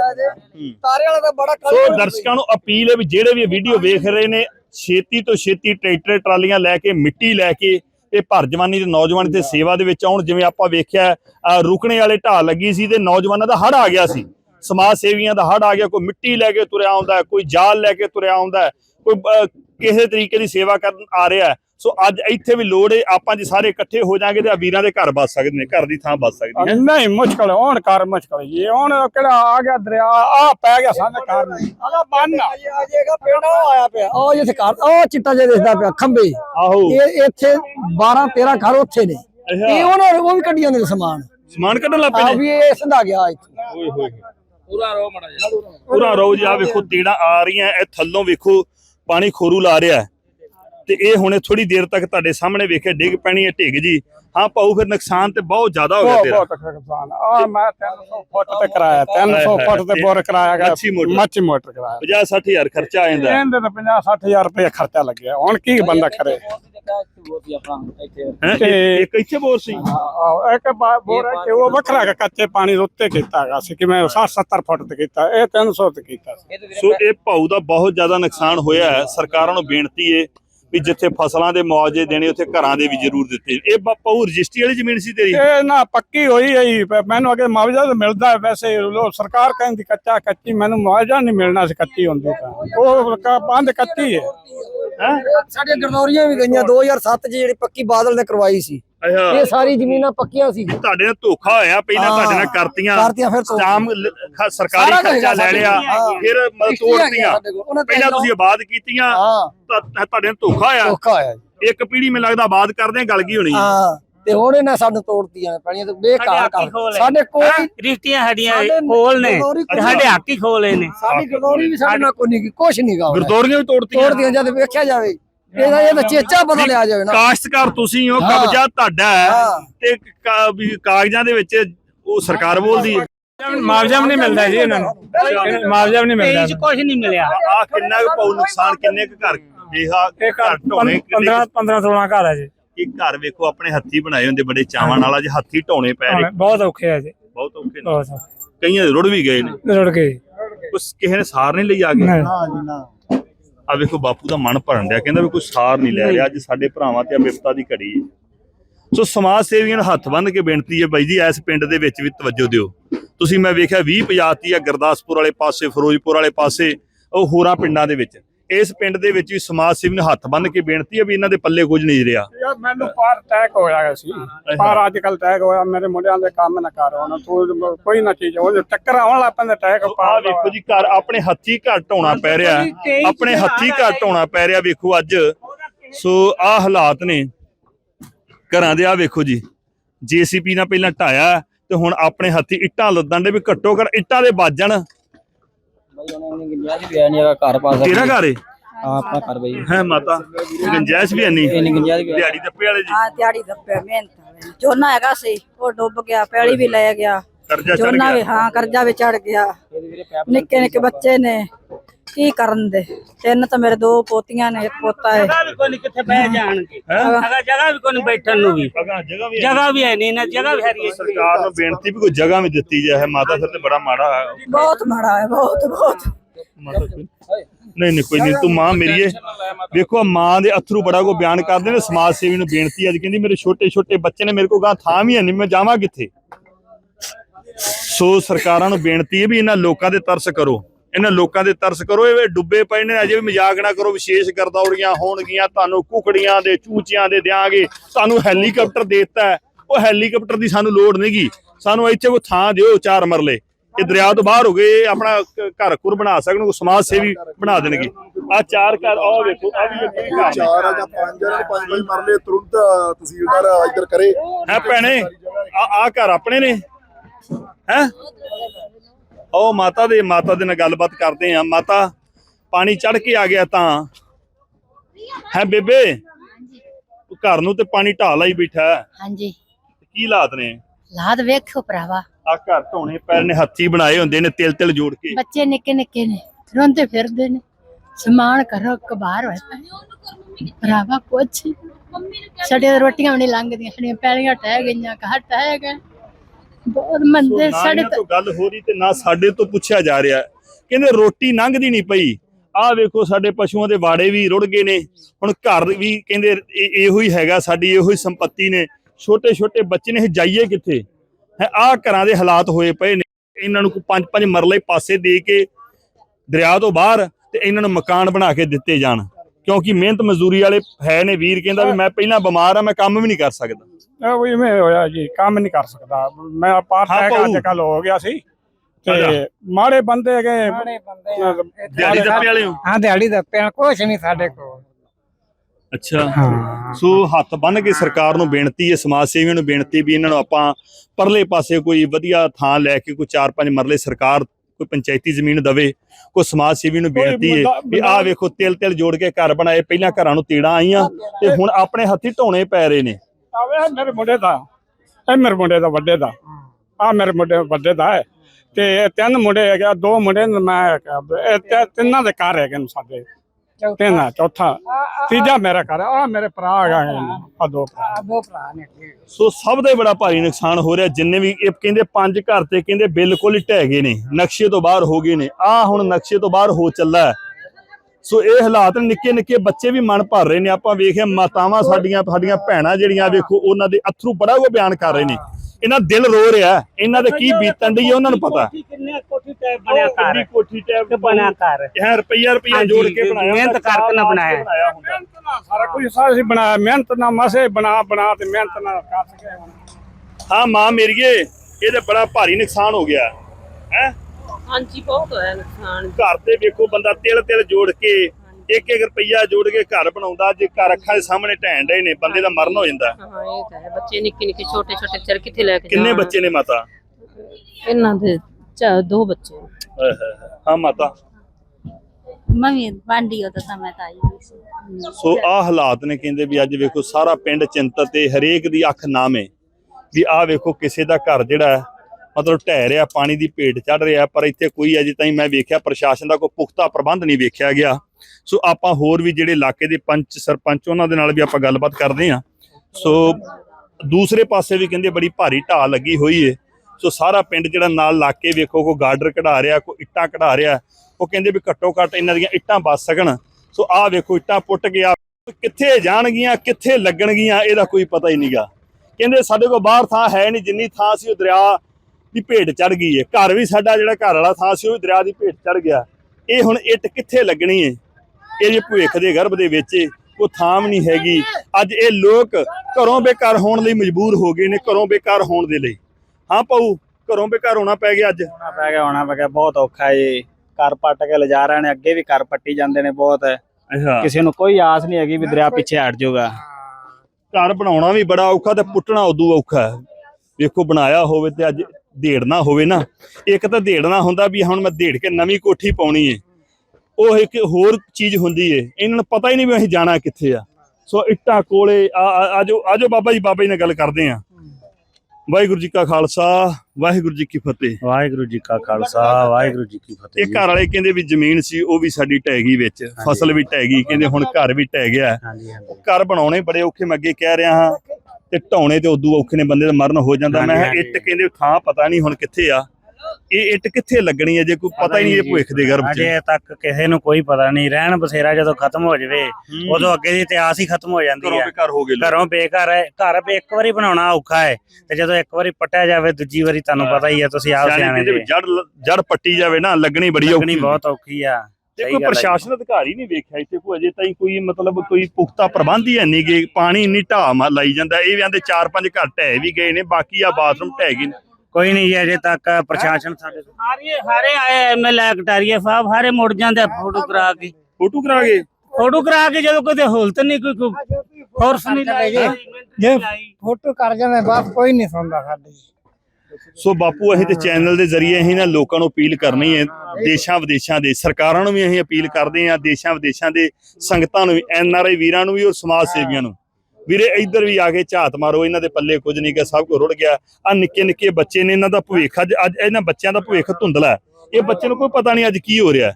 ਤਾਰੇ ਵਾਲਾ ਤਾਂ ਬੜਾ ਕਾਲੀ ਸੋ ਦਰਸ਼ਕਾਂ ਨੂੰ ਅਪੀਲ ਹੈ ਵੀ ਜਿਹੜੇ ਵੀ ਵੀਡੀਓ ਵੇਖ ਰਹੇ ਨੇ ਛੇਤੀ ਤੋਂ ਛੇਤੀ ਟਰੈਕਟਰ ਟਰਾਲੀਆਂ ਲੈ ਕੇ ਮਿੱਟੀ ਲੈ ਕੇ ਤੇ ਭਰ ਜਵਾਨੀ ਦੇ ਨੌਜਵਾਨ ਤੇ ਸੇਵਾ ਦੇ ਵਿੱਚ ਆਉਣ ਜਿਵੇਂ ਆਪਾਂ ਵੇਖਿਆ ਰੁਕਣੇ ਵਾਲੇ ਢਾਹ ਲੱਗੀ ਸੀ ਤੇ ਨੌਜਵਾਨਾਂ ਦਾ ਹੜ ਆ ਗਿਆ ਸੀ। ਸਮਾਜ ਸੇਵੀਆਂ ਦਾ ਹੜ ਆ ਗਿਆ ਕੋਈ ਮਿੱਟੀ ਲੈ ਕੇ ਤੁਰਿਆ ਆਉਂਦਾ ਹੈ, ਕੋਈ ਜਾਲ ਲੈ ਕੇ ਤੁਰਿਆ ਆਉਂਦਾ ਹੈ। ਕੋਈ ਕਿਸੇ ਤਰੀਕੇ ਦੀ ਸੇਵਾ ਕਰਨ ਆ ਰਿਹਾ ਹੈ। ਸੋ ਅੱਜ ਇੱਥੇ ਵੀ ਲੋੜ ਹੈ ਆਪਾਂ ਜੇ ਸਾਰੇ ਇਕੱਠੇ ਹੋ ਜਾਾਂਗੇ ਤੇ ਆ ਵੀਰਾਂ ਦੇ ਘਰ ਬਸ ਸਕਦੇ ਨੇ ਘਰ ਦੀ ਥਾਂ ਬਸ ਸਕਦੀ ਹੈ। ਨਹੀਂ ਮੁਸ਼ਕਲ ਹੁਣ ਕਰ ਮੁਸ਼ਕਲ ਜੀ ਹੁਣ ਕਿਹੜਾ ਆ ਗਿਆ ਦਰਿਆ ਆ ਪੈ ਗਿਆ ਸਾਡੇ ਘਰ। ਨੂੰ ਆਦਾ ਬੰਨ ਆ। ਆਜੇਗਾ ਪਿੰਡ ਉਹ ਆਇਆ ਪਿਆ। ਉਹ ਜਿੱਥੇ ਘਰ ਉਹ ਚਿੱਟਾ ਜਿਹਾ ਦਿਸਦਾ ਪਿਆ ਖੰਬੇ ਆਹੋ। ਇਹ ਇੱਥੇ 12 13 ਘਰ ਉੱਥੇ ਨੇ। ਇਹ ਉਹਨਾਂ ਉਹ ਵੀ ਕੱਢੀ ਜਾਂਦੇ ਨੇ ਸਮਾਨ। ਸਮਾਨ ਕੱਢਣ ਲੱਗ ਪਏ ਨੇ? ਵੀ ਇਹ ਸੰਧਾ ਗਿਆ ਇੱਥੇ। ਓਏ ਹੋਏ। ਪੂਰਾ ਰੋ ਜੀ ਆ ਵੇਖੋ ਤੀੜਾਂ ਆ ਰਹੀਆਂ ਇਹ ਥੱਲੋਂ ਵੇਖੋ ਪਾਣੀ ਖੋਰੂ ਲਾ ਰਿਹਾ ਹੈ। ਤੇ ਇਹ ਹੁਣੇ ਥੋੜੀ ਦੇਰ ਤੱਕ ਤੁਹਾਡੇ ਸਾਹਮਣੇ ਵੇਖੇ ਡਿੱਗ ਪੈਣੀ ਹੈ ਢਿੱਗ ਜੀ। ਹਾਂ ਪਾਉ ਫਿਰ ਨੁਕਸਾਨ ਤੇ ਬਹੁਤ ਜ਼ਿਆਦਾ ਹੋ ਗਿਆ ਤੇਰਾ। ਬਹੁਤ ਨੁਕਸਾਨ ਆ। ਮੈਂ 300 ਫੁੱਟ ਤੇ ਕਰਾਇਆ 300 ਫੁੱਟ ਤੇ ਬੋਰ ਕਰਾਇਆ ਗਿਆ ਮੱਛੀ ਮੋਟਰ। ਕਰਾਇਆ। 50 60000 ਖਰਚਾ ਆ ਜਾਂਦਾ। ਇਹਦੇ ਤਾਂ 50 60000 ਰੁਪਏ ਖਰਚਾ ਲੱਗਿਆ। ਹੁਣ ਕੀ ਬੰਦਾ ਕਰੇ? ਹੈਂ? ਤੇ- ਇੱਕ- ਇੱਕ ਇੱਥੇ ਬੋਰ ਸੀ। ਆਹ, ਇੱਕ ਬਾ- ਬੋਰ ਹੈ ਕਿ ਉਹ ਵੱਖਰਾ ਹੈਗਾ, ਕੱਚੇ ਪਾਣੀ ਦੇ ਉੱਤੇ ਕੀਤਾ ਹੈਗਾ ਸੀ ਕਿ ਮੈਂ 60 70 ਫੁੱਟ ਤੇ ਕੀਤਾ ਇਹ 300 ਤੇ ਕੀਤਾ ਸੀ। ਸੋ ਇਹ ਭਾਊ ਦਾ ਬਹੁਤ ਜ਼ਿਆਦਾ ਨੁਕਸਾਨ ਹੋਇਆ ਹੈ। ਸਰਕਾਰਾਂ ਨੂੰ ਬੇਨਤੀ ਹੈ ਵੀ ਜਿੱਥੇ ਫਸਲਾਂ ਦੇ ਮੁਆਵਜ਼ੇ ਦੇਣੇ ਉੱਥੇ ਘਰਾਂ ਦੇ ਵੀ ਜ਼ਰੂਰ ਦਿੱਤੇ। ਇਹ ਬ- ਭਾਊ ਰਜਿਸਟਰੀ ਵਾਲੀ ਜ਼ਮੀਨ ਸੀ ਤੇਰੀ? ਇਹ ਨਾ ਪੱਕੀ ਹੋਈ ਹੈ ਜੀ, ਮੈਨੂੰ ਅਗੇ ਮੁਆਵਜ਼ਾ ਤਾਂ ਮਿਲਦਾ ਹੈ, ਵੈਸੇ। ਲੋ ਸਰਕਾਰ ਕਹਿੰਦੀ ਕੱਚਾ ਕੱਚੀ ਮੈਨੂੰ ਮੁਆਵਜ਼ਾ ਨਹੀਂ ਮਿਲਣਾ ਸੀ ਕੱਚੀ ਹੁੰਦੀ ਤਾਂ। ਉਹ ਕ- ਬੰਦ ਕੱਚੀ ਹੈ। ਸਾਡੇ ਗਰਦੌਰੀਆਂ ਵੀ ਗਈਆਂ 2007 ਚ ਜਿਹੜੀ ਪੱਕੀ ਬਾਦਲ ਨੇ ਕਰਵਾਈ ਸੀ। ਇਹ ਸਾਰੀ ਜ਼ਮੀਨਾਂ ਪੱਕੀਆਂ ਸੀ। ਤੁਹਾਡੇ ਨਾਲ ਧੋਖਾ ਹੋਇਆ ਪਹਿਲਾਂ ਹਾਂ। ਤੁਹਾਡੇ ਨਾਲ ਕਰਤੀਆਂ। ਕਰਤੀਆਂ ਫਿਰ ਖ- ਸਰਕਾਰੀ ਸਾਰਾ ਕੁਝ ਖਰਚਾ ਲੈ ਲਿਆ। ਫਿਰ ਤੋੜਤੀਆਂ। ਪਹਿਲਾਂ ਤੁਸੀਂ ਆਬਾਦ ਕੀਤੀਆਂ। ਤੁਹਾਡੇ ਨਾਲ ਧੋਖਾ ਹੋਇਆ। ਧੋਖਾ ਹੋਇਆ। ਇੱਕ ਪੀੜੀ ਮੈਨੂੰ ਲੱਗਦਾ ਆਬਾਦ ਕਰਦੇ ਗਲ ਗਈ ਹੋਣੀ ਹਾਂ? ਤੇ ਹੁਣ ਇਹਨਾਂ ਸਾਨੂੰ ਤੋੜਤੀਆਂ ਪੈਣੀਆਂ ਤੇ ਬੇਕਾਰ ਕਰ ਸਾਡੇ ਕੋਈ ਰਿਸ਼ਤੀਆਂ ਸਾਡੀਆਂ ਸਾਡੇ ਖੋਲ ਨੇ। ਸਾਡੇ ਹੱਕ ਹੀ ਖੋਲੇ ਨੇ। ਸਾਡੀ ਗਰਦੌਰੀ ਵੀ ਸਾਡੇ ਨਾਲ ਕੋਈ ਨਹੀਂ ਕੁਛ ਨਹੀਂ ਗਾ ਗੁਰਦੌਰੀਆਂ ਵੀ ਤੋੜਤੀਆਂ? ਤੋੜਦੀਆਂ ਜਦ ਵੇਖਿਆ ਜਾਵੇ। ਇਹਦਾ ਇਹ ਤਾਂ ਚੇਚਾ ਬਦਲ ਲਿਆ ਜਾਵੇ ਨਾ। ਕਾਸ਼ਤਕਾਰ ਤੁਸੀਂ ਹੋ। ਕਬਜ਼ਾ ਤੁਹਾਡਾ ਹੈ ਤੇ ਕਾ- ਵੀ ਕਾਗਜ਼ਾਂ ਦੇ ਵਿੱਚ ਉਹ ਸਰਕਾਰ ਬੋਲਦੀ ਹੈ। ਮੁਆਵਜ਼ਾ ਵੀ ਨਹੀਂ ਮਿਲਦਾ ਜੀ ਇਹਨਾਂ ਨੂੰ। ਮੁਆਵਜ਼ਾ ਵੀ ਨਹੀਂ ਮਿਲਦਾ। ਇਹ 'ਚ ਕੁਝ ਨਹੀਂ ਮਿਲਿਆ। ਆ ਕਿੰਨਾ ਕੁ ਪਾਉ ਨੁਕਸਾਨ ਕਿੰਨੇ ਕੁ ਘਰ ਦੇਹਾ ਇਹ ਘਰ ਢੋਣੇ 15 15 16 ਘਰ ਹੈ ਜੀ। ਇਹ ਘਰ ਵੇਖੋ ਆਪਣੇ ਹੱਥੀ ਬਣਾਏ ਹੁੰਦੇ ਬੜੇ ਚਾਵਾਂ ਨਾਲ ਅੱਜ ਹੱਥੀ ਢੋਣੇ ਪੈ ਰਹੇ। ਬਹੁਤ ਔਖੇ ਹੈ ਜੀ। ਬਹੁਤ ਔਖੇ ਨੇ। ਬਹੁਤ ਕਈਆਂ ਦੇ ਰੁੜ ਵੀ ਗਏ ਨੇ। ਰੁੜ ਗਏ। ਕੁਛ ਕਿਸੇ ਨੇ ਸਾਰ ਨਹੀਂ ਲਈ ਆ ਕੇ? ਨਹੀਂ। ਆ ਵੇਖੋ, ਬਾਪੂ ਦਾ ਮਨ ਭਰਨ ਡਿਆ, ਕਹਿੰਦਾ ਵੀ ਕੋਈ ਸਾਰ ਨਹੀਂ ਲੈ ਰਿਹਾ, ਅੱਜ ਸਾਡੇ ਭਰਾਵਾਂ ਤੇ ਆ ਵਿਪਤਾ ਦੀ ਘੜੀ ਸੋ ਸਮਾਜ ਸੇਵੀਆਂ ਨੂੰ ਹੱਥ ਬੰਨ੍ਹ ਕੇ ਬੇਨਤੀ ਹੈ ਬਾਈ ਜੀ, ਇਸ ਪਿੰਡ ਦੇ ਵਿੱਚ ਵੀ ਤਵੱਜੋ ਦਿਓ। ਤੁਸੀਂ ਮੈਂ ਵੇਖਿਆ 20 ਪੰਜਾਤੀ ਆ, ਗੁਰਦਾਸਪੁਰ ਵਾਲੇ ਪਾਸੇ, ਫਿਰੋਜ਼ਪੁਰ ਵਾਲੇ ਪਾਸੇ, ਉਹ ਹੋਰਾਂ ਪਿੰਡਾਂ ਦੇ ਵਿੱਚ। ਇਸ ਪਿੰਡ ਦੇ ਵਿੱਚ ਵੀ ਸਮਾਜ ਸੇਵੀ ਨੂੰ ਹੱਥ ਬੰਨ੍ਹ ਕੇ ਬੇਨਤੀ ਹੈ ਵੀ ਇਹਨਾਂ ਦੇ ਪੱਲੇ ਕੁਝ ਨਹੀਂ ਰਿਹਾ। ਯਾਰ ਮੈਨੂੰ ਪਾਰ ਟੈਕ ਹੋਇਆ ਸੀ। ਪਰ ਅੱਜ ਕੱਲ ਟੈਕ ਹੋਇਆ ਮੇਰੇ ਮੁੰਡਿਆਂ ਦੇ ਕੰਮ ਨਾ ਕਰ ਹੁਣ ਤੂੰ ਕੋਈ ਨਾ ਚੀਜ਼ ਉਹ ਟੱਕਰ ਆਉਣ ਲੱਗ ਪੈਂਦਾ ਟੈਕ ਆ ਪਾਰ ਵੇਖੋ ਜੀ ਘਰ ਆਪਣੇ ਹੱਥੀ ਘਰ ਢਾਉਣਾ ਪੈ ਰਿਹਾ। ਆਪਣੇ ਹੱਥੀ ਘਰ ਢਾਉਣਾ ਪੈ ਰਿਹਾ ਵੇਖੋ ਅੱਜ। ਸੋ ਆ ਹਾਲਾਤ ਨੇ ਘਰਾਂ ਦੇ ਆ ਵੇਖੋ ਜੀ। ਜੀਸੀਪੀ ਨਾਲ ਪਹਿਲਾਂ ਢਾਇਆ ਤੇ ਹੁਣ ਆਪਣੇ ਹੱਥੀ ਇੱਟਾਂ ਲੱਦਣ ਦੇ ਵੀ ਘੱਟੋ ਘੱਟ ਇੱਟਾਂ ਦੇ ਵੱਜਣ ਘਰ ਪਾ ਤੇਰਾ ਘਰ ਏ? ਹਾਂ ਆਪਣਾ ਘਰ ਬਈ। ਹੈ ਮਾਤਾ ਗੰਜੈਸ਼ ਵੀ ਇੰਨੀ ਇੰਨੀ ਗੁੰਜਾਇਸ਼ ਵੀ- ਦਿਹਾੜੀ ਦੱਪੇ ਵਾਲੇ ਜੀ? ਹਾਂ ਦਿਹਾੜੀ ਦੱਪਿਆ ਮਿਹਨਤ ਵਾਲੇ। ਝੋਨਾ ਹੈਗਾ ਸੀ ਉਹ ਡੁੱਬ ਗਿਆ ਪੈਲੀ ਵੀ ਲੈ ਗਿਆ। ਕਰਜ਼ਾ ਚੜ ਝੋਨਾ ਵੀ ਗਿਆ ਹਾਂ ਕਰਜ਼ਾ ਵੀ ਚੜ ਗਿਆ। ਨਿੱਕੇ ਨਿੱਕੇ ਬੱਚੇ ਨੇ। ਕੀ ਕਰਨ ਦੇ? ਤਿੰਨ ਤਾਂ ਮੇਰੇ ਦੋ ਪੋਤੀਆਂ ਨੇ ਇੱਕ ਪੋਤਾ ਹੈ। ਜਗ੍ਹਾ ਵੀ ਕੋਈ ਨਹੀਂ ਕਿੱਥੇ ਬਹਿ ਜਾਣਗੇ? ਅਗਾ ਜਗ੍ਹਾ ਵੀ ਕੋਈ ਨਹੀਂ ਬੈਠਣ ਨੂੰ ਵੀ। ਜਗ੍ਹਾ ਵੀ ਹੈ ਜਗ੍ਹਾ ਵੀ ਹੈ ਨਹੀਂ ਨਾ ਜਗ੍ਹਾ ਵੀ ਹੈਰੀ ਸਰਕਾਰ ਨੂੰ ਬੇਨਤੀ ਵੀ ਕੋਈ ਜਗ੍ਹਾ ਵੀ ਦਿੱਤੀ ਜਾਏ ਮਾਤਾ ਫਿਰ ਤੇ ਬੜਾ ਮਾੜਾ ਹੈ। ਬਹੁਤ ਮਾੜਾ ਹੈ ਬਹੁਤ ਬਹੁਤ। ਨਹੀਂ ਨਹੀਂ ਕੋਈ ਨਹੀਂ ਤੂੰ ਮਾਂ ਮੇਰੀਏ ਵੇਖੋ ਆਹ ਮਾਂ ਦੇ ਅਥਰੂ ਬੜਾ ਕੋ ਬਿਆਨ ਕਰਦੇ ਨੇ ਸਮਾਜ ਸੇਵੀ ਨੂੰ ਬੇਨਤੀ ਅੱਜ ਕਹਿੰਦੀ ਮੇਰੇ ਛੋਟੇ ਛੋਟੇ ਬੱਚੇ ਨੇ ਮੇਰੇ ਕੋ ਗਾਂ ਥਾਂ ਵੀ ਹੈ ਨਹੀਂ ਮੈਂ ਜਾਵਾਂ ਕਿੱਥੇ? ਸੋ ਸਰਕਾਰਾਂ ਨੂੰ ਬੇਨਤੀ ਹੈ ਵੀ ਇਹਨਾਂ ਲੋਕਾਂ ਦੇ ਤਰਸ ਕਰੋ। ਇਹਨਾਂ ਲੋਕਾਂ ਦੇ ਤਰਸ ਕਰੋ ਇਹ ਡੁੱਬੇ ਪਏ ਨੇ ਅਜੇ ਵੀ ਮਜ਼ਾਕ ਨਾ ਕਰੋ ਵਿਸ਼ੇਸ਼ ਗਰਦੌਰੀਆਂ ਹੋਣਗੀਆਂ ਤੁਹਾਨੂੰ ਕੁਕੜੀਆਂ ਦੇ ਚੂਚਿਆਂ ਦੇ ਦਿਆਂਗੇ ਤੁਹਾਨੂੰ ਹੈਲੀਕਾਪਟਰ ਦੇਤਾ। ਉਹ ਹੈਲੀਕਾਪਟਰ ਦੀ ਸਾਨੂੰ ਲੋੜ ਨਹੀਂਗੀ ਸਾਨੂੰ ਇੱਥੇ ਕੋਈ ਥਾਂ ਦਿਓ ਚਾਰ ਮਰਲੇ ਇਹ ਦਰਿਆ ਤੋਂ ਬਾਹਰ ਹੋ ਗਏ ਆਪਣਾ ਕ- ਘਰ ਘੁਰ ਬਣਾ ਸਕਣ ਕੋਈ ਸਮਾਜ ਸੇਵੀ ਬਣਾ ਦੇਣਗੇ ਆ ਚਾਰ ਘਰ ਆ ਵੇਖੋ ਆ ਵੀ ਇਹ ਘਰ। ਚਾਰ ਜਾਂ ਪੰਜ ਜਾਂ ਪੰਜ ਵਜੇ ਮਰਲੇ ਤੁਰੰਤ ਤਹਿਸੀਲਦਾਰ ਇੱਧਰ ਕਰੇ ਹੈ ਭੈਣੇ ਆ ਆ ਘਰ ਆਪਣੇ ਨੇ ਹੈ ਉਹ ਮਾਤਾ ਦੇ ਮਾਤਾ ਦੇ ਨਾਲ ਗੱਲਬਾਤ ਕਰਦੇ ਆ ਮਾਤਾ ਪਾਣੀ ਚੜ ਕੇ ਆ ਗਿਆ ਤਾਂ। ਹੈ ਬੇਬੇ? ਘਰ ਨੂੰ ਤੇ ਪਾਣੀ ਢਾਲਾ ਹੀ ਬੈਠਾ ਹੈ। ਹਾਂਜੀ। ਕੀ ਹਾਲਾਤ ਨੇ? ਲਾਦ ਵੇਖੋ ਭਰਾਵਾ। ਆ ਘਰ ਢੋਣੇ ਪੈਰ ਨੇ ਹੱਥੀ ਬਣਾਏ ਹੁੰਦੇ ਨੇ ਤਿਲ ਤਿਲ ਜੋੜ ਕੇ। ਬੱਚੇ ਨਿੱਕੇ ਨਿੱਕੇ ਨੇ ਰੋਂਦੇ ਫਿਰਦੇ ਨੇ। ਸਮਾਨ ਕਰੋ ਕਬਾਰ ਹੋਇਆ। ਭਰਾਵਾ ਕੁਛ ਸਾਡੇ ਰੋਟੀਆਂ ਵੀ ਨਹੀਂ ਲੰਘਦੀਆਂ ਸਾਡੀਆਂ ਪੈਲੀਆਂ ਟਹਿ ਗਈਆਂ ਘਰ ਟਹਿ ਗਏ। ਬਹੁਤ ਮੰਦੇ ਸਾਡੇ ਤੋਂ ਗੱਲ ਹੋ ਰਹੀ ਤੇ ਨਾ ਸਾਡੇ ਤੋਂ ਪੁੱਛਿਆ ਜਾ ਰਿਹਾ। ਕਹਿੰਦੇ ਰੋਟੀ ਲੰਘਦੀ ਨਹੀਂ ਪਈ। ਆਹ ਵੇਖੋ ਸਾਡੇ ਪਸ਼ੂਆਂ ਦੇ ਵਾੜੇ ਵੀ ਰੁੜ ਗਏ ਨੇ। ਹੁਣ ਘਰ ਵੀ ਕਹਿੰਦੇ ਇਹ- ਹੀ ਹੈਗਾ ਸਾਡੀ ਇਹੋ ਹੀ ਸੰਪਤੀ ਨੇ। ਛੋਟੇ ਛੋਟੇ ਬੱਚੇ ਨੇ ਇਹ ਜਾਈਏ ਕਿੱਥੇ? ਹੈ ਆਹ ਘਰਾਂ ਦੇ ਹਾਲਾਤ ਹੋਏ ਪਏ ਨੇ। ਇਹਨਾਂ ਨੂੰ ਪੰਜ ਪੰਜ ਮਰਲੇ ਪਾਸੇ ਦੇ ਕੇ ਦਰਿਆ ਤੋਂ ਬਾਹਰ ਤੇ ਇਹਨਾਂ ਨੂੰ ਮਕਾਨ ਬਣਾ ਕੇ ਦਿੱਤੇ ਜਾਣ। ਕਿਉਂਕਿ ਮਿਹਨਤ ਮਜ਼ਦੂਰੀ ਵਾਲੇ ਹੈ ਨੇ ਵੀਰ ਕਹਿੰਦਾ ਵੀ ਮੈਂ ਪਹਿਲਾਂ ਬਿਮਾਰ ਆ ਮੈਂ ਕੰਮ ਵੀ ਨਹੀਂ ਕਰ ਸਕਦਾ। ਉਹ ਇਵੇਂ ਹੋਇਆ ਜੀ ਕੰਮ ਨਹੀਂ ਕਰ ਸਕਦਾ। ਮੈਂ ਪਾਰ ਹਾਂ, ਭਾਊ। ਅੱਜ ਕੱਲ ਹੋ ਗਿਆ ਸੀ। ਅੱਛਾ। ਤੇ ਮਾੜੇ ਬੰਦੇ ਹੈਗੇ ਦਿਹਾੜੀ ਦੱਪੇ ਵਾਲੇ ਹੋ? ਹਾਂ ਦਿਹਾੜੀ ਦਾ ਪਿਆ ਕੁਛ ਨਹੀਂ ਸਾਡੇ ਕੋਲ। ਅੱਛਾ। ਹਾਂ। ਸੋ ਹੱਥ ਬੰਨ ਕੇ ਸਰਕਾਰ ਨੂੰ ਬੇਨਤੀ ਹੈ ਸਮਾਜ ਸੇਵੀਆਂ ਨੂੰ ਬੇਨਤੀ ਵੀ ਇਹਨਾਂ ਨੂੰ ਆਪਾਂ ਪਰਲੇ ਪਾਸੇ ਕੋਈ ਵਧੀਆ ਥਾਂ ਲੈ ਕੇ ਕੋਈ 4-5 ਮਰਲੇ ਸਰਕਾਰ ਕੋਈ ਪੰਚਾਇਤੀ ਜ਼ਮੀਨ ਦਵੇ ਕੋਈ ਸਮਾਜ ਸੇਵੀ ਨੂੰ ਬੇਨਤੀ ਹੈ ਵੀ ਆਹ ਵੇਖੋ ਤਿਲ ਤਿਲ ਜੋੜ ਕੇ ਘਰ ਬਣਾਏ ਪਹਿਲਾਂ ਘਰਾਂ ਨੂੰ ਤੀੜਾਂ ਆਈਆਂ ਤੇ ਹੁਣ ਆਪਣੇ ਹੱਥੀ ਢੋਣੇ ਪੈ ਰਹੇ ਨੇ। ਆਵੇ ਮੇਰੇ ਮੁੰਡੇ ਦਾ। ਇਹ ਮੇਰੇ ਮੁੰਡੇ ਦਾ ਵੱਡੇ ਦਾ। ਆ ਮੇਰੇ ਮੁੰਡੇ ਵੱਡੇ ਦਾ ਹੈ। ਤੇ ਤਿੰਨ ਮੁੰਡੇ ਹੈਗੇ ਆ, ਦੋ ਮੁੰਡੇ ਨੇ ਮੈਂ ਤਿੰਨਾਂ ਦੇ ਘਰ ਹੈਗੇ ਨੇ ਸਾਡੇ। ਤਿੰਨ ਆ, ਚੌਥਾ ਤੀਜਾ ਮੇਰਾ ਘਰ ਆ ਮੇਰੇ ਭਰਾ ਹੈਗਾ ਆ ਦੋ ਭਰਾ। ਦੋ ਭਰਾ ਨੇ ਸੋ ਸਭ ਦਾ ਹੀ ਬੜਾ ਭਾਰੀ ਨੁਕਸਾਨ ਹੋ ਰਿਹਾ। ਜਿੰਨੇ ਵੀ ਇਹ ਕਹਿੰਦੇ ਪੰਜ ਘਰ ਤੇ ਕਹਿੰਦੇ ਬਿਲਕੁਲ ਹੀ ਢਹਿ ਗਏ ਨੇ। ਨਕਸ਼ੇ ਤੋਂ ਬਾਹਰ ਹੋ ਗਏ ਨੇ। ਆ ਹੁਣ ਨਕਸ਼ੇ ਤੋਂ ਬਾਹਰ ਹੋ ਚੱਲਾ ਹੈ। ਸੋ ਇਹ ਹਾਲਾਤ ਨਿੱਕੇ ਨਿੱਕੇ ਬੱਚੇ ਵੀ ਮਨ ਭਰ ਰਹੇ ਨੇ। ਆਪਾਂ ਵੇਖਿਆ ਮਾਤਾਵਾਂ ਸਾਡੀਆਂ ਸਾਡੀਆਂ ਭੈਣਾਂ ਜਿਹੜੀਆਂ ਵੇਖੋ ਉਹਨਾਂ ਦੇ ਅਥਰੂ ਬੜਾ ਉਹ ਬਿਆਨ ਕਰ ਰਹੇ ਨੇ। ਇਹਨਾਂ ਦਿਲ ਰੋ ਰਿਹਾ। ਇਹਨਾਂ ਦੇ ਕੀ ਬੀਤਣ ਦੀ ਹੈ ਉਹਨਾਂ ਨੂੰ ਪਤਾ। ਕਿੰਨੇ ਕੋਠੀ ਟੈਪ ਬਣਿਆ ਘਰ? ਕੋਠੀ ਟੈਪ ਤੇ ਬਣਿਆ ਘਰ। ਇਹ ਰੁਪਈਆ ਰੁਪਈਆ ਜੋੜ ਕੇ ਬਣਾਇਆ ਮਿਹਨਤ ਕਰਕੇ ਨਾ ਬਣਾਇਆ। ਬਣਾਇਆ ਹੁੰਦਾ। ਮਿਹਨਤ ਨਾਲ ਸਾਰਾ ਕੁਝ ਸਾਰਾ ਅਸੀਂ ਬਣਾਇਆ ਮਿਹਨਤ ਨਾਲ ਮਸੇ ਬਣਾ ਬਣਾ ਤੇ ਮਿਹਨਤ ਨਾਲ ਕਰ ਸਕੇ ਹੁਣ। ਹਾਂ ਮਾਂ ਮੇਰੀਏ ਇਹਦੇ ਬੜਾ ਭਾਰੀ ਨੁਕਸਾਨ ਹੋ ਗਿਆ। ਹੈ? ਹਾਂਜੀ ਬਹੁਤ ਹੋਇਆ ਨੁਕਸਾਨ। ਘਰ ਤੇ ਵੇਖੋ ਬੰਦਾ ਤਿਲ ਤਿਲ ਜੋੜ ਕੇ ਇੱਕ ਇੱਕ ਰੁਪਈਆ ਜੋੜ ਕੇ ਘਰ ਬਣਾਉਂਦਾ ਜੇ ਘਰ ਅੱਖਾਂ ਦੇ ਸਾਹਮਣੇ ਢਹਿਣ ਡਏ ਨੇ ਬੰਦੇ ਦਾ ਮਰਨ ਹੋ ਜਾਂਦਾ। ਹਾਂ ਇਹ ਤਾਂ ਹੈ। ਬੱਚੇ ਨਿੱਕੇ ਨਿੱਕੇ ਛੋਟੇ ਛੋਟੇ ਚਰ ਕਿੱਥੇ ਲੈ ਕੇ ਕਿੰਨੇ? ਬੱਚੇ ਨੇ ਮਾਤਾ? ਇਹਨਾਂ ਦੇ ਚਾ ਦੋ ਬੱਚੇ ਹਾਂ ਮਾਤਾ। ਮੰਮੀ ਬਾਂਡੀ ਉਹਦਾ ਸਮੇਂ ਤਾਂ ਆਈ ਹੋਈ ਸੀ। ਸੋ ਆ ਹਾਲਾਤ ਨੇ ਕਹਿੰਦੇ ਵੀ ਅੱਜ ਵੇਖੋ ਸਾਰਾ ਪਿੰਡ ਚਿੰਤਤ ਤੇ ਹਰੇਕ ਦੀ ਅੱਖ ਨਾਮੇ। ਵੀ ਆ ਵੇਖੋ ਕਿਸੇ ਦਾ ਘਰ ਜਿਹੜਾ ਹੈ, ਮਤਲਬ ਢਹਿ ਰਿਹਾ ਪਾਣੀ ਦੀ ਭੇਟ ਚੜ ਰਿਹਾ ਪਰ ਇੱਥੇ ਕੋਈ ਅਜੇ ਤਾਈਂ ਮੈਂ ਵੇਖਿਆ ਪ੍ਰਸ਼ਾਸਨ ਦਾ ਕੋਈ ਪੁਖਤਾ ਪ੍ਰਬੰਧ ਨਹੀਂ ਵੇਖਿਆ ਗਿਆ। ਸੋ ਆਪਾਂ ਹੋਰ ਵੀ ਜਿਹੜੇ ਇਲਾਕੇ ਦੇ ਪੰਚ ਸਰਪੰਚ ਉਹਨਾਂ ਦੇ ਨਾਲ ਵੀ ਆਪਾਂ ਗੱਲਬਾਤ ਕਰਦੇ ਹਾਂ। ਸੋ ਦੂਸਰੇ ਪਾਸੇ ਵੀ ਕਹਿੰਦੇ ਬੜੀ ਭਾਰੀ ਢਾਹ ਲੱਗੀ ਹੋਈ ਏ। ਸੋ ਸਾਰਾ ਪਿੰਡ ਜਿਹੜਾ ਨਾਲ ਲਾ ਕੇ ਵੇਖੋ ਕੋ ਗਾਰਡਰ ਕਢਾ ਰਿਹਾ ਕੋ ਇੱਟਾਂ ਕਢਾ ਰਿਹਾ, ਉਹ ਕਹਿੰਦੇ ਵੀ ਘੱਟੋ ਘੱਟ ਇਹਨਾਂ ਦੀਆਂ ਇੱਟਾਂ ਬਚ ਸਕਣ। ਸੋ ਆਹ ਵੇਖੋ, ਇੱਟਾਂ ਪੁੱਟ ਗਿਆ ਕਿੱਥੇ ਜਾਣਗੀਆਂ, ਕਿੱਥੇ ਲੱਗਣਗੀਆਂ, ਇਹਦਾ ਕੋਈ ਪਤਾ ਹੀ ਨਹੀਂਗਾ। ਕਹਿੰਦੇ ਸਾਡੇ ਕੋਲ ਬਾਹਰ ਥਾਂ ਹੈ ਨਹੀਂ, ਜਿੰਨੀ ਥਾਂ ਸੀ ਉਹ ਦਰਿਆ ਦੀ ਭੇਟ ਚੜ ਗਈ ਹੈ ਘਰ ਵੀ ਸਾਡਾ ਜਿਹੜਾ ਘਰ ਵਾਲਾ ਥਾਂ ਸੀ, ਉਹ ਵੀ ਦਰਿਆ ਦੀ ਭੇਟ ਚੜ ਗਿਆ। ਇਹ ਹੁਣ ਇੱਟ ਕਿੱਥੇ ਲੱਗਣੀ ਹੈ ਇਹ ਜੇ ਭੁੱਖ ਦੇ ਗਰਭ ਦੇ ਵਿੱਚ ਉਹ ਥਾਂ ਵੀ ਨਹੀਂ ਹੈਗੀ। ਅੱਜ ਇਹ ਲੋਕ ਘਰੋਂ ਬੇਕਾਰ ਹੋਣ ਲਈ ਮਜਬੂਰ ਹੋ ਗਏ ਨੇ ਘਰੋਂ ਬੇਕਾਰ ਹੋਣ ਦੇ ਲਈ। ਹਾਂ ਪਾਉ ਘਰੋਂ ਬੇਕਾਰ ਹੋਣਾ ਪੈ ਗਿਆ ਅੱਜ? ਹੋਣਾ ਪੈ ਗਿਆ ਹੋਣਾ ਪੈ ਗਿਆ ਬਹੁਤ ਔਖਾ ਏ। ਘਰ ਪੱਟ ਕੇ ਲਿਜਾ ਰਹੇ ਨੇ ਅੱਗੇ ਵੀ ਘਰ ਪੱਟੀ ਜਾਂਦੇ ਨੇ ਬਹੁਤ। ਕਿਸੇ ਨੂੰ ਕੋਈ ਆਸ ਨਹੀਂ ਹੈਗੀ ਵੀ ਦਰਿਆ ਪਿੱਛੇ ਹਟ ਜਾਊਗਾ। ਘਰ ਬਣਾਉਣਾ ਵੀ ਬੜਾ ਔਖਾ ਤੇ ਪੁੱਟਣਾ ਉਦੋਂ ਔਖਾ। ਹੈ ਵੇਖੋ ਬਣਾਇਆ ਹੋਵੇ ਤੇ ਅੱਜ ਢੇੜਨਾ ਹੋਵੇ ਨਾ। ਇੱਕ ਤਾਂ ਢੇੜਨਾ ਹੁੰਦਾ ਵੀ ਹੁਣ ਮੈਂ ਢੇੜ ਕੇ ਨਵੀਂ ਕੋਠੀ ਪਾਉਣੀ ਏ। ਉਹ ਇੱਕ ਹੋਰ ਚੀਜ਼ ਹੁੰਦੀ ਏ ਇਹਨਾਂ ਨੂੰ ਪਤਾ ਹੀ ਨਹੀਂ ਵੀ ਅਸੀਂ ਜਾਣਾ ਕਿੱਥੇ ਆ। ਸੋ ਇੱਟਾਂ ਕੋਲੇ ਆਜੋ ਆਜੋ ਬਾਬਾ ਜੀ ਬਾਬਾ ਜੀ ਨਾਲ ਗੱਲ ਕਰਦੇ ਆ। ਵਾਹਿਗੁਰੂ ਜੀ ਕਾ ਖਾਲਸਾ ਵਾਹਿਗੁਰੂ ਜੀ ਕੀ ਫਤਿਹ। ਵਾਹਿਗੁਰੂ ਜੀ ਕਾ ਖਾਲਸਾ ਵਾਹਿਗੁਰੂ ਜੀ ਕੀ ਇਹ ਘਰ ਵਾਲੇ ਕਹਿੰਦੇ ਵੀ ਜ਼ਮੀਨ ਸੀ ਉਹ ਵੀ ਸਾਡੀ ਢਹਿ ਗਈ ਵਿੱਚ ਫਸਲ ਵੀ ਢਹਿ ਗਈ ਕਹਿੰਦੇ ਹੁਣ ਘਰ ਵੀ ਢਹਿ ਗਿਆ। ਘਰ ਬਣਾਉਣੇ ਬੜੇ ਔਖੇ ਮੈਂ ਅੱਗੇ ਕਹਿ ਰਿਹਾ ਹਾਂ ਤੇ ਢਾਉਣੇ ਤੇ ਉਦੋਂ ਔਖੇ ਨੇ ਬੰਦੇ ਦਾ ਮਰਨ ਹੋ ਜਾਂਦਾ। ਮੈਂ ਇੱਟ ਕਹਿੰਦੇ ਥਾਂ ਪਤਾ ਨਹੀਂ ਹੁਣ ਕਿੱਥੇ ਆ। ਇਹ ਇੱਟ ਕਿੱਥੇ ਲੱਗਣੀ ਹੈ ਜੇ ਕੋਈ ਪਤਾ ਹੀ ਨਹੀਂ ਇਹ ਭੁੱਖ ਦੇ ਗਰਭ ਚ? ਅਜੇ ਤੱਕ ਕਿਸੇ ਨੂੰ ਕੋਈ ਪਤਾ ਨਹੀਂ। ਰਹਿਣ ਬਸੇਰਾ ਜਦੋਂ ਖਤਮ ਹੋ ਜਾਵੇ ਉਦੋਂ ਅੱਗੇ ਦੀ ਇਤਿਹਾਸ ਹੀ ਖਤਮ ਹੋ ਜਾਂਦੀ ਹੈ ਗਏ। ਘਰੋਂ ਬੇਘਰ ਹੈ ਘਰ ਇੱਕ ਵਾਰੀ ਬਣਾਉਣਾ ਔਖਾ ਹੈ ਤੇ ਜਦੋਂ ਇੱਕ ਵਾਰੀ ਪੱਟਿਆ ਜਾਵੇ ਦੂਜੀ ਵਾਰੀ ਤੁਹਾਨੂੰ ਪਤਾ ਹੀ ਹੈ ਤੁਸੀਂ ਆਪ ਸਿਆਣੇ ਜੀ। ਜੜ ਜੜ ਪੱਟੀ ਜਾਵੇ ਨਾ ਲੱਗਣੀ ਬੜੀ ਲੱਗਣੀ ਔਖੀ। ਬਹੁਤ ਔਖੀ ਆ। ਤੇ ਕੋਈ। ਪ੍ਰਸ਼ਾਸਨ ਅਧਿਕਾਰੀ ਨਹੀਂ ਵੇਖਿਆ ਇੱਥੇ ਕੋਈ ਅਜੇ ਤਾਈਂ ਕੋਈ ਮਤਲਬ ਕੋਈ ਪੁਖਤਾ ਪ੍ਰਬੰਧ ਹੀ ਨਹੀਂ ਗੇ ਪਾਣੀ ਇੰਨੀ ਢਾਹ ਮਾ ਲਾਈ ਜਾਂਦਾ। ਇਹ ਵੀ ਆਂਦੇ ਚਾਰ ਪੰਜ ਘਰ ਢਹਿ ਵੀ ਗਏ ਨੇ ਬਾਕੀ ਆ ਬਾਥਰੂਮ ਢਹਿ ਗਏ ਨੇ। ਕੋਈ ਨਹੀਂ ਜੀ ਅਜੇ ਤੱਕ ਪ੍ਰਸ਼ਾਸਨ ਸਾਡੇ ਹਾਰੇ ਹਾਰੇ ਆਏ ਐਮਐਲਏ ਕਟਾਰੀਆ ਸਾਹਿਬ ਹਾਰੇ ਮੁੜ ਜਾਂਦੇ ਆ ਫੋਟੋ ਕਰਾ ਕੇ। ਫੋਟੋ ਕਰਾ ਗਏ ਫੋਟੋ ਕਰਾ ਕੇ ਜਦੋਂ ਕਿਤੇ ਹੁਲਤ ਨਹੀਂ ਕੋਈ ਕੋਈ ਫੋਰਸ ਨਹੀਂ ਲਾਈ ਜੇ। ਫੋਟੋ ਕਰ ਜਾਂਦੇ ਬਸ ਕੋਈ ਨਹੀਂ ਸੁਣਦਾ ਸਾਡੀ ਸੋ ਬਾਪੂ ਅਸੀਂ ਤੇ ਚੈਨਲ ਦੇ ਜ਼ਰੀਏ ਅਸੀਂ ਨਾ ਲੋਕਾਂ ਨੂੰ ਅਪੀਲ ਕਰਨੀ ਹੈ ਦੇਸ਼ਾਂ ਵਿਦੇਸ਼ਾਂ ਦੇ ਸਰਕਾਰਾਂ ਨੂੰ ਵੀ ਅਸੀਂ ਅਪੀਲ ਕਰਦੇ ਹਾਂ ਦੇਸ਼ਾਂ ਵਿਦੇਸ਼ਾਂ ਦੇ ਸੰਗਤਾਂ ਨੂੰ ਵੀ ਐਨ ਆਰ ਆਈ ਵੀਰਾਂ ਨੂੰ ਵੀ ਔਰ ਸਮਾਜ ਸੇਵੀਆਂ ਨੂੰ। ਵੀਰੇ ਇੱਧਰ ਵੀ ਆ ਕੇ ਝਾਤ ਮਾਰੋ, ਇਹਨਾਂ ਦੇ ਪੱਲੇ ਕੁਝ ਨਹੀਂ ਗਿਆ, ਸਭ ਕੁਝ ਰੁੜ ਗਿਆ। ਆ ਨਿੱਕੇ ਨਿੱਕੇ ਬੱਚੇ ਨੇ ਇਹਨਾਂ ਦਾ ਭਵਿੱਖ, ਅੱਜ ਅੱਜ ਇਹਨਾਂ ਬੱਚਿਆਂ ਦਾ ਭਵਿੱਖ ਧੁੰਦਲਾ ਇਹ ਬੱਚੇ ਨੂੰ ਕੋਈ ਪਤਾ ਨਹੀਂ ਅੱਜ ਕੀ ਹੋ ਰਿਹਾ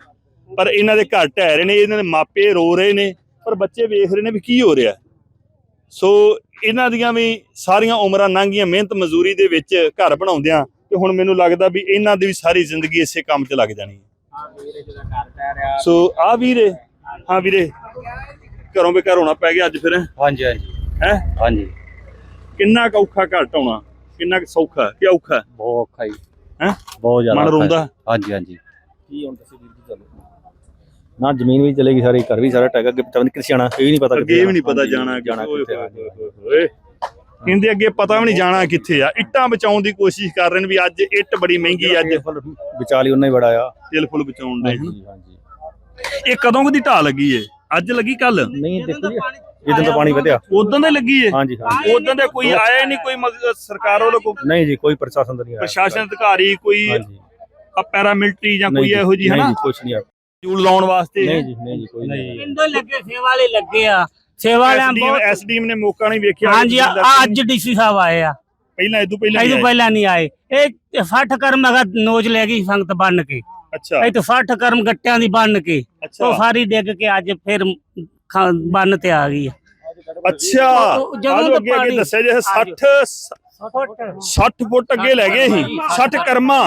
ਪਰ ਇਹਨਾਂ ਦੇ ਘਰ ਢਹਿ ਰਹੇ ਨੇ, ਇਹਨਾਂ ਦੇ ਮਾਪੇ ਰੋ ਰਹੇ ਨੇ, ਪਰ ਬੱਚੇ ਵੇਖ ਰਹੇ ਨੇ ਵੀ ਕੀ ਹੋ ਰਿਹਾ ਸੋ ਇਹਨਾਂ ਦੀਆਂ ਵੀ ਸਾਰੀਆਂ ਉਮਰਾਂ ਲੰਘੀਆਂ ਮਿਹਨਤ ਮਜ਼ਦੂਰੀ ਦੇ ਵਿੱਚ ਘਰ ਬਣਾਉਂਦਿਆਂ ਤੇ ਹੁਣ ਮੈਨੂੰ ਲੱਗਦਾ ਵੀ ਇਹਨਾਂ ਦੀ ਵੀ ਸਾਰੀ ਜ਼ਿੰਦਗੀ ਇਸੇ ਕੰਮ 'ਚ ਲੱਗ ਜਾਣੀ ਹੈ। ਸੋ ਆ ਵੀਰੇ, ਹਾਂ ਵੀਰੇ, ਘਰੋਂ ਬੇਘਰ ਹੋਣਾ ਪੈ ਗਿਆ ਅੱਜ ਫਿਰ। ਹਾਂਜੀ ਹਾਂਜੀ। ਹੈ? ਹਾਂਜੀ। ਕਿੰਨਾ ਕੁ ਔਖਾ ਘਰ ਢਾਉਣਾ? ਕਿੰਨਾ ਕੁ ਸੌਖਾ? ਕਿ ਔਖਾ? ਬਹੁਤ ਔਖਾ ਜੀ। ਹੈਂ? ਬਹੁਤ ਜ਼ਿਆਦਾ ਮਨ ਔਖਾ ਹੈ। ਰੋਂਦਾ? ਹਾਂਜੀ ਹਾਂਜੀ। ਨਾ ਜ਼ਮੀਨ ਵੀ ਚਲੇਗੀ ਸਾਰੀ ਘਰ ਵੀ ਸਾਰਾ ਟੈਗਾ ਅੱਗੇ ਪਤਾ ਨਹੀਂ ਕਿੱਥੇ ਜਾਣਾ ਇਹ ਨਹੀਂ ਪਤਾ ਅੱਗੇ ਵੀ ਨਹੀਂ ਪਤਾ ਜਾਣਾ ਜਾਣਾ ਓਏ ਕਿੱਥੇ ਹੋਏ ਹੋਏ। ਕਹਿੰਦੇ ਅੱਗੇ ਪਤਾ ਵੀ ਨਹੀਂ ਜਾਣਾ ਕਿੱਥੇ ਆ। ਇੱਟਾਂ ਬਚਾਉਣ ਦੀ ਕੋਸ਼ਿਸ਼ ਕਰ ਰਹੇ ਨੇ ਵੀ ਅੱਜ ਇੱਟ ਬੜੀ ਮਹਿੰਗੀ ਆ, ਅੱਜ ਵਿਚਾਲੀ ਉਹਨਾਂ ਹੀ ਬੜਾ ਆ। ਤਿਲ ਫੁੱਲ ਬਚਾਉਣ ਦੇ। ਹਾਂਜੀ ਹਾਂਜੀ। ਇਹ ਕਦੋਂ ਕਦੀ ਢਾਹ ਲੱਗੀ ਏ? ਅੱਜ ਲੱਗੀ ਕੱਲ ਨਹੀਂ ਦੇਖੋ ਜੀ ਇਦੋਂ ਤਾਂ ਪਾਣੀ ਵਧਿਆ। ਉਦੋਂ ਦੇ ਲੱਗੀ ਏ। ਹਾਂਜੀ ਹਾਂਜੀ। ਉਦੋਂ ਦੇ ਕੋਈ ਆਇਆ ਨਹੀਂ ਕੋਈ ਸਰਕਾਰ ਵੱਲੋਂ ਕੋਈ ਨਹੀਂ ਜੀ ਕੋਈ ਪ੍ਰਸ਼ਾਸਨ ਦਾ ਨਹੀਂ ਆਇਆ। ਪ੍ਰਸ਼ਾਸਨ ਅਧਿਕਾਰੀ ਕੋਈ ਹਾਂਜੀ। ਪੈਰਾਮਿਲਟਰੀ ਜਾਂ ਕੋਈ ਇਹੋ ਜੀ ਹਨਾ? ਕੁਝ ਨਹੀਂ ਆ। ਜੂਲ ਲਾਉਣ ਵਾਸਤੇ। ਨਹੀਂ ਜੀ ਨਹੀਂ ਜੀ ਕੋਈ ਨਹੀਂ ਪਿੰਡੋਂ ਲੱਗੇ ਸੇਵਾ ਵਾਲੇ ਲੱਗੇ ਆ। ਸੇਵਾ ਵਾਲਿਆਂ ਐਸਡੀਐਮ ਬਹੁਤ ਐਸਡੀਐਮ ਨੇ ਮੌਕਾ ਨਹੀਂ ਵੇਖਿਆ। ਹਾਂਜੀ ਆ ਅੱਜ ਡੀਸੀ ਸਾਹਿਬ ਆਏ ਆ। ਪਹਿਲਾਂ ਇਦੋਂ ਪਹਿਲਾਂ ਨਹੀਂ ਆਏ। ਪਹਿਲਾਂ ਨਹੀਂ ਆਏ। ਇਹ 60 ਕਰਮ ਅਗਾ ਨੋਜ ਲੈ ਗਈ ਸੰਗਤ ਬੰਨ ਕੇ। ਅੱਛਾ। ਇਹ ਤੋਂ 60 ਕਰਮ ਗੱਟਿਆਂ ਦੀ ਬੰਨ ਕੇ। ਅੱਛਾ। ਉਹ ਸਾਰੀ ਡਿੱਗ ਕੇ ਅੱਜ ਫਿਰ ਖਾ- ਬੰਨ ਤੇ ਆ ਗਈ ਆ। ਅੱਛਾ ਉਹ- ਜਦੋਂ ਆਜੋ ਅੱਗੇ ਅੱਗੇ ਪਾਣੀ- ਦੱਸਿਆ ਜੇ 60 60 ਫੁੱਟ ਅੱਗੇ ਲੈ ਗਏ ਸੀ। 60 ਕਰਮਾ।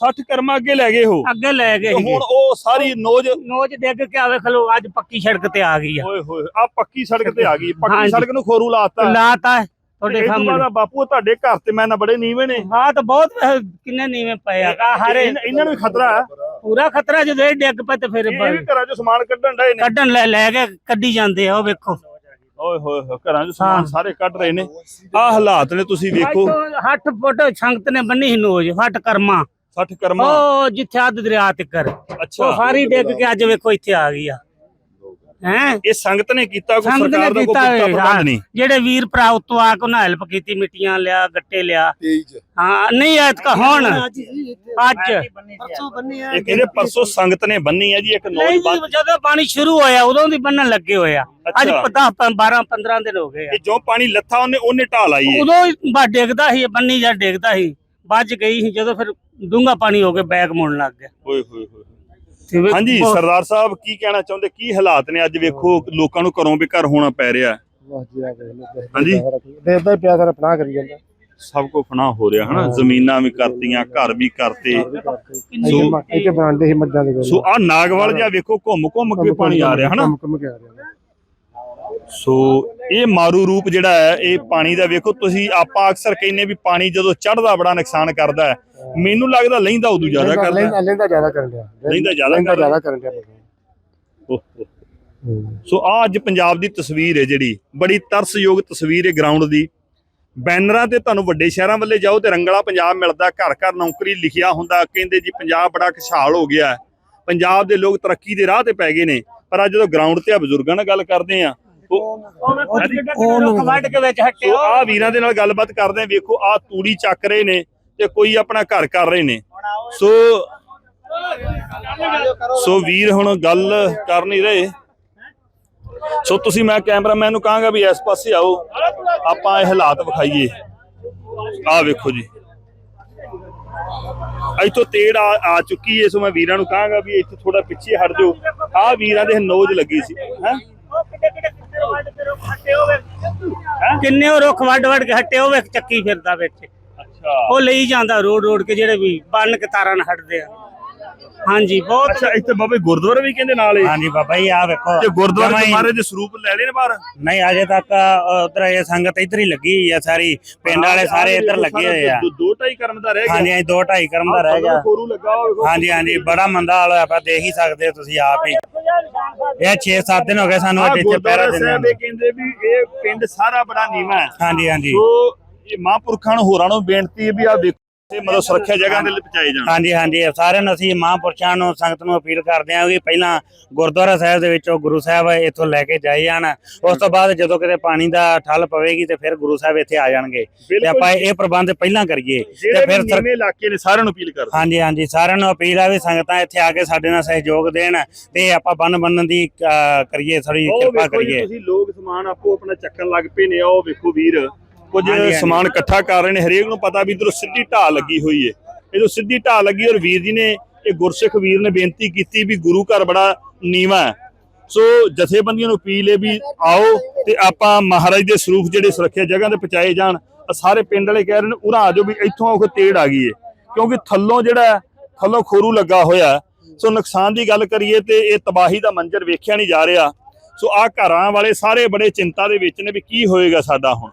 60 ਕਰਮਾ ਅੱਗੇ ਲੈ ਗਏ ਹੋ। ਅੱਗੇ ਲੈ ਗਏ ਤੇ ਸੀਗੇ। ਹੁਣ ਉਹ ਸਾਰੀ ਨੋਜ ਨੋਜ ਡਿੱਗ ਕੇ ਆਵੇ ਖਲੋ ਅੱਜ ਪੱਕੀ ਸੜਕ ਤੇ ਆ ਗਈ ਆ। ਓਏ ਹੋਏ ਆ ਪੱਕੀ ਸੜਕ ਤੇ ਆ ਗਈ। ਪੱਕੀ ਹਾਂਜੀ। ਸੜਕ ਨੂੰ ਖੋਰੂ ਲਾਤਾ। ਲਾਤਾ ਹੈ ਤੇ ਤੁਹਾਡੇ ਸਾਹਮਣੇ। ਬਾਪੂ ਤੁਹਾਡੇ ਘਰ ਤੇ ਮੈਂ ਨਾ ਬੜੇ ਨੀਵੇਂ ਨੇ। ਹਾਂ ਤਾਂ ਬਹੁਤ ਅਹ, ਕਿੰਨੇ ਨੀਵੇਂ ਪਏ ਆ। ਆਹ ਹਾਰੇ ਇਹਨਾਂ ਇਹਨਾਂ ਨੂੰ ਵੀ ਖਤਰਾ ਹੈ। ਪੂਰਾ ਖਤਰਾ ਜਦੋਂ ਇਹ ਡਿੱਗ ਪਏ ਤੇ ਫਿਰ ਇਹ ਵੀ ਘਰਾਂ ਚੋਂ ਸਮਾਨ ਕੱਢਣ ਡਏ ਨੇ। ਕੱਢਣ ਲੈ ਲੈ ਕੇ ਕੱਢੀ ਜਾਂਦੇ ਆ ਉਹ ਵੇਖੋ। ਓਏ ਹੋਏ ਹੋਏ ਘਰਾਂ ਚੋਂ ਸਮਾਨ। ਸਾਰੇ ਕੱਢ ਰਹੇ ਨੇ। ਆ ਹਾਲਾਤ ਨੇ ਤੁਸੀਂ ਵੇਖੋ। 8 ਫੁੱਟ ਸੰਗਤ ਨੇ ਬੰਨੀ ਸੀ ਨੋਜ ਫਟ ਕਰਮਾ। 60 ਕਰਮਾ। ਉਹ ਜਿੱਥੇ ਅੱਧ ਦਰਿਆ ਉਹ ਅੱਛਾ। ਸਾਰੀ ਡਿੱਗ ਕੇ ਅੱਜ ਵੇਖੋ ਇੱਥੇ ਆ ਗਈ ਆ। ਹੈ? ਇਹ ਸੰਗਤ ਨੇ ਕੀਤਾ ਕੋਈ ਸੰਗਤ ਨੇ ਸਰਕਾਰ ਦਾ ਕੋਈ ਕੀਤਾ ਪੁਖਤਾ ਹੋਇਆ। ਪ੍ਰਬੰਧ ਨਹੀਂ। ਜਿਹੜੇ ਵੀਰ ਭਰਾ ਉਤੋਂ ਆ ਕੇ ਉਹਨਾਂ ਹੈਲਪ ਕੀਤੀ ਮਿੱਟੀਆਂ ਲਿਆ ਗੱਟੇ ਲਿਆ। 23 ਚ। ਹਾਂ ਨਹੀਂ ਐਤਕਾ ਹੁਣ। ਅੱਜ ਇਹ ਕਹਿੰਦੇ ਪਰਸੋਂ ਸੰਗਤ ਨੇ ਬੰਨੀ ਹੈ ਜੀ ਇੱਕ ਨਹੀਂ ਨੌਜ ਜੀ ਜਦੋਂ ਪਾਣੀ ਸ਼ੁਰੂ ਹੋਇਆ ਉਦੋਂ ਦੀ ਬੰਨਣ ਲੱਗੇ ਹੋਏ ਆ। ਅੱਜ ਅੱਛਾ। 10 12 15 ਦਿਨ ਹੋ ਗਏ ਆ। ਇਹ ਜੋ ਪਾਣੀ ਲੱਥਾ ਉਹਨੇ ਉਹਨੇ ਢਾਹ ਲਾਈ ਹੈ ਉਦੋਂ ਹੀ ਬਾ ਡਿੱਗਦਾ ਸੀ ਬੰਨੀ ਜਾਂ ਡਿੱਗਦਾ ਸੀ। ਵੱਜ ਗਈ ਸੀ ਜਦੋਂ ਫਿਰ ਡੂੰਗਾ ਪਾਣੀ ਹੋ ਕੇ ਬੈਗ ਮੁੜਨ ਲੱਗ ਗਿਆ। ਓਏ ਹੋਏ ਹੋਏ। ਵੇ- ਹਾਂਜੀ ਬਹੁਤ- ਸਰਦਾਰ ਸਾਹਿਬ ਕੀ ਕਹਿਣਾ ਚਾਹੁੰਦੇ? ਕੀ ਹਾਲਾਤ ਨੇ? ਅੱਜ ਵੇਖੋ ਲੋਕਾਂ ਨੂੰ ਘਰੋਂ ਬੇਘਰ ਹੋਣਾ ਪੈ ਰਿਹਾ ਹਾਂਜੀ। ਦੇਖਦਾ ਹੀ ਪਿਆ ਸਾਰਾ ਪਨਾਹ ਕਰੀ ਜਾਂਦਾ। ਸਭ ਕੋ ਫਨਾ ਹੋ ਰਿਹਾ ਹਨਾ? ਜ਼ਮੀਨਾਂ ਵੀ ਕਰਤੀਆਂ ਘਰ ਵੀ ਕਰਤੇ। ਸੋ ਇੱਥੇ ਬਣਦੇ ਸੀ ਮੱਝਾਂ ਦੇ ਸੋ ਆ ਨਾਗਵਾਲ ਜਿਹਾ ਵੇਖੋ ਘੁੰਮ ਘੁੰਮ ਕੇ ਪਾਣੀ ਆ ਰਿਹਾ ਹਨਾ? ਘੁੰਮ ਕੇ ਆ ਰਿਹਾ। ਸੋ ਇਹ ਮਾਰੂ ਰੂਪ ਜਿਹੜਾ ਹੈ ਇਹ ਪਾਣੀ ਦਾ ਵੇਖੋ ਤੁਸੀਂ ਆਪਾਂ ਅਕਸਰ ਕਹਿੰਨੇ ਵੀ ਪਾਣੀ ਜਦੋਂ ਚੜਦਾ ਬੜਾ ਨੁਕਸਾਨ ਕਰਦਾ ਹੈ। ਮੈਨੂੰ ਲੱਗਦਾ ਲੈਂਦਾ ਉਦੋਂ ਜ਼ਿਆਦਾ ਕਰਦਾ। ਹੈ। ਲੈਂਦਾ ਲੈਂਦਾ ਜ਼ਿਆਦਾ ਕਰਨ ਡਿਆ। ਲੈਂਦਾ ਜ਼ਿਆਦਾ ਲੈਂਦਾ ਕਰਦਾ। ਜ਼ਿਆਦਾ ਕਰਨ ਡਿਆ ਓਹ, ਓਹ। ਸੋ ਆ ਅੱਜ ਪੰਜਾਬ ਦੀ ਤਸਵੀਰ ਹੈ ਜਿਹੜੀ। ਬੜੀ ਤਰਸਯੋਗ ਤਸਵੀਰ ਹੈ ਗਰਾਊਂਡ ਦੀ। ਬੈਨਰਾਂ ਤੇ ਤੁਹਾਨੂੰ ਵੱਡੇ ਸ਼ਹਿਰਾਂ ਵੱਲੇ ਜਾਓ ਤੇ ਰੰਗਲਾ ਪੰਜਾਬ ਮਿਲਦਾ। ਘਰ ਘਰ ਨੌਕਰੀ ਲਿਖਿਆ ਹੁੰਦਾ। ਕਹਿੰਦੇ ਜੀ ਪੰਜਾਬ ਬੜਾ ਖੁਸ਼ਹਾਲ ਹੋ ਗਿਆ ਹੈ। ਪੰਜਾਬ ਦੇ ਲੋਕ ਤਰੱਕੀ ਦੇ ਰਾਹ ਤੇ ਪੈ ਗਏ ਨੇ। ਪਰ ਅੱਜ ਜਦੋਂ ਗਰਾਊਂਡ ਤੇ ਆ ਬਜ਼ੁਰਗਾਂ ਨਾਲ ਗੱਲ ਕਰਦੇ ਆ ਉਹ ਕੇ ਵਿੱਚ ਆ ਵੀਰਾਂ ਦੇ ਨਾਲ ਗੱਲਬਾਤ ਕਰਦੇ ਆ ਵੇਖੋ ਆ ਤੂੜੀ ਚੱਕ ਰਹੇ ਨੇ। ਤੇ ਕੋਈ ਆਪਣਾ ਘਰ ਕਰ ਰਹੇ ਨੇ। ਸੋ ਸੋ ਵੀਰ ਹੁਣ ਗੱਲ ਕਰ ਨਹੀਂ ਰਹੇ। ਸੋ ਤੁਸੀਂ ਮੈਂ ਕੈਮਰਾਮੈਨ ਨੂੰ ਕਹਾਂਗਾ ਵੀ ਇਸ ਪਾਸੇ ਆਓ। ਆਪਾਂ ਇਹ ਹਾਲਾਤ ਵਿਖਾਈਏ। ਆ ਵੇਖੋ ਜੀ। ਇੱਥੋਂ ਤੇੜ ਆ ਚੁੱਕੀ ਏ ਸੋ ਮੈਂ ਵੀਰਾਂ ਨੂੰ ਕਹਾਂਗਾ ਵੀ ਇੱਥੇ ਥੋੜਾ ਪਿੱਛੇ ਹਟ ਜਾਓ। ਆ ਵੀਰਾਂ ਦੇ ਨੋਜ ਲੱਗੀ ਸੀ। ਹੈ? ਕਿੰਨੇ ਉਹ ਰੁੱਖ ਵੱਢ ਵੱਢ ਕੇ ਹੱਟੇ ਉਹ ਵੇਖ ਚੱਕੀ ਫਿਰਦਾ ਵਿੱਚ। ਉਹ ਲਈ ਜਾਂਦਾ ਰੋਡ ਰੋਡ ਕੇ ਜਿਹੜੇ ਵੀ ਬੰਨ ਕੇ ਤਾਰਾਂ ਨਾਲ ਹਟਦੇ ਆ। ਹਾਂਜੀ ਬਹੁਤ ਅੱਛਾ ਇੱਥੇ ਬਾਬੇ ਗੁਰਦੁਆਰਾ ਵੀ ਕਹਿੰਦੇ ਨਾਲ ਏ ਹਾਂਜੀ ਬਾਬਾ ਜੀ ਆ ਵੇਖੋ। ਤੇ ਗੁਰਦੁਆਰੇ ਜਮਾਂ ਦੇ ਹੀ- ਮਹਾਰਾਜ ਦੇ ਸਰੂਪ ਲੈ ਲਏ ਨੇ ਬਾਹਰ? ਨਹੀਂ ਅਜੇ ਤੱਕ ਉਧਰ ਇਹ ਸੰਗਤ ਇੱਧਰ ਹੀ ਲੱਗੀ ਹੋਈ ਆ ਸਾਰੀ। ਪਿੰਡ ਵਾਲੇ ਸਾਰੇ ਇੱਧਰ ਲੱਗੇ ਹੋਏ ਆ। ਦੋ- ਢਾਈ ਕਰਮ ਦਾ ਰਹਿ ਗਿਆ। ਹਾਂਜੀ ਹਾਂਜੀ ਦੋ ਢਾਈ ਕਰਮ ਦਾ ਰਹਿ ਗਿਆ। ਹਾਂਜੀ ਹਾਂਜੀ ਬੜਾ ਮੰਦਾ ਹਾਲ ਹੋਇਆ ਆਪਾਂ ਦੇਖ ਹੀ ਸਕਦੇ ਹੋ ਤੁਸੀਂ ਆਪ ਹੀ। ਇਹ 6-7 ਦਿਨ ਹੋ ਗਏ ਸਾਨੂੰ ਇੱਥੇ ਪਹਿਰਾ ਦਿੰਦੇ ਇਹ ਕਹਿੰਦੇ ਵੀ ਇਹ ਪਿੰਡ ਸਾਰਾ ਬੜਾ ਨੀਵਾਂ ਹੈ। ਹਾਂਜੀ ਹਾਂਜੀ। ਸੋ ਇਹ ਮਹਾਂਪੁਰਖਾਂ ਨੂੰ ਹੋਰਾਂ ਨੂੰ ਬੇਨਤੀ ਹੈ ਵੀ ਆ ਵੇਖੋ ਇਹ ਮਤਲਬ ਸੁਰੱਖਿਆ ਜਗ੍ਹਾ ਦੇ ਲਈ ਪਹੁੰਚਾਏ ਜਾਣ। ਹਾਂਜੀ ਹਾਂਜੀ ਸਾਰਿਆਂ ਨੂੰ ਅਸੀਂ ਮਹਾਂਪੁਰਸ਼ਾਂ ਨੂੰ ਸੰਗਤ ਨੂੰ ਅਪੀਲ ਕਰਦੇ ਹਾਂ ਕਿ ਪਹਿਲਾਂ ਗੁਰਦੁਆਰਾ ਸਾਹਿਬ ਦੇ ਵਿੱਚੋਂ ਗੁਰੂ ਸਾਹਿਬ ਇੱਥੋਂ ਲੈ ਕੇ ਜਾਏ ਜਾਣ। ਉਸ ਤੋਂ ਬਾਅਦ ਜਦੋਂ ਕਿਤੇ ਪਾਣੀ ਦਾ ਠੱਲ ਪਵੇਗੀ ਤੇ ਫਿਰ ਗੁਰੂ ਸਾਹਿਬ ਇੱਥੇ ਆ ਜਾਣਗੇ। ਤੇ ਆਪਾਂ ਇਹ ਪ੍ਰਬੰਧ ਪਹਿਲਾਂ ਕਰੀਏ। ਤੇ ਫਿਰ ਸਰ- ਇਲਾਕੇ ਨੇ ਸਾਰਿਆਂ ਨੂੰ ਅਪੀਲ ਕਰਦੇ ਹਾਂਜੀ ਹਾਂਜੀ ਸਾਰਿਆਂ ਨੂੰ ਅਪੀਲ ਆ ਵੀ ਸੰਗਤਾਂ ਇੱਥੇ ਆ ਕੇ ਸਾਡੇ ਨਾਲ ਸਹਿਯੋਗ ਦੇਣ ਤੇ ਆਪਾਂ ਬੰਨ ਬੰਨਣ ਦੀ ਕਰੀਏ ਥੋੜੀ ਕਿਰਪਾ ਕਰੀਏ। ਤੁਸੀਂ ਲੋਕ ਸਮਾਨ ਆਪੋ ਆਪਣਾ ਚੱਕਣ ਲੱਗ ਪਏ ਨੇ ਉਹ ਵੇਖੋ ਵੀਰ। ਕੁਝ। ਸਮਾਨ ਇਕੱਠਾ ਕਰ ਰਹੇ ਨੇ ਹਰੇਕ ਨੂੰ ਪਤਾ ਵੀ ਇਧਰੋਂ ਸਿੱਧੀ ਢਾਹ ਲੱਗੀ ਹੋਈ ਏ। ਇਧਰੋਂ ਸਿੱਧੀ ਢਾਹ ਲੱਗੀ ਔਰ ਵੀਰ ਜੀ ਨੇ ਇਹ ਗੁਰਸਿੱਖ ਵੀਰ ਨੇ ਬੇਨਤੀ ਕੀਤੀ ਵੀ ਗੁਰੂ ਘਰ ਬੜਾ ਨੀਵਾ ਹੈ। ਸੋ ਜਥੇਬੰਦੀਆਂ ਨੂੰ ਅਪੀਲ ਹੈ ਵੀ ਆਓ ਤੇ ਆਪਾਂ ਮਹਾਰਾਜ ਦੇ ਸਰੂਪ ਜਿਹੜੇ ਸੁਰੱਖਿਆ ਜਗ੍ਹਾ ਤੇ ਪਹੁੰਚਾਏ ਜਾਣ ਸਾਰੇ ਪਿੰਡ ਵਾਲੇ ਕਹਿ ਰਹੇ ਨੇ ਉਰਾ ਆ ਜਾਓ ਵੀ ਇੱਥੋਂ ਆਓ ਤੇੜ ਆ ਗਈ ਏ। ਕਿਉਂਕਿ ਥੱਲੋਂ ਜਿਹੜਾ ਹੈ, ਥੱਲੋਂ ਖੋਰੂ ਲੱਗਾ ਹੋਇਆ ਹੈ। ਸੋ ਨੁਕਸਾਨ ਦੀ ਗੱਲ ਕਰੀਏ ਤੇ ਇਹ ਤਬਾਹੀ ਦਾ ਮੰਜ਼ਰ ਵੇਖਿਆ ਨਹੀਂ ਜਾ ਰਿਹਾ। ਸੋ ਆ ਘਰਾਂ ਵਾਲੇ ਸਾਰੇ ਬੜੇ ਚਿੰਤਾ ਦੇ ਵਿੱਚ ਨੇ ਵੀ ਕੀ ਹੋਏਗਾ ਸਾਡਾ ਹੁਣ।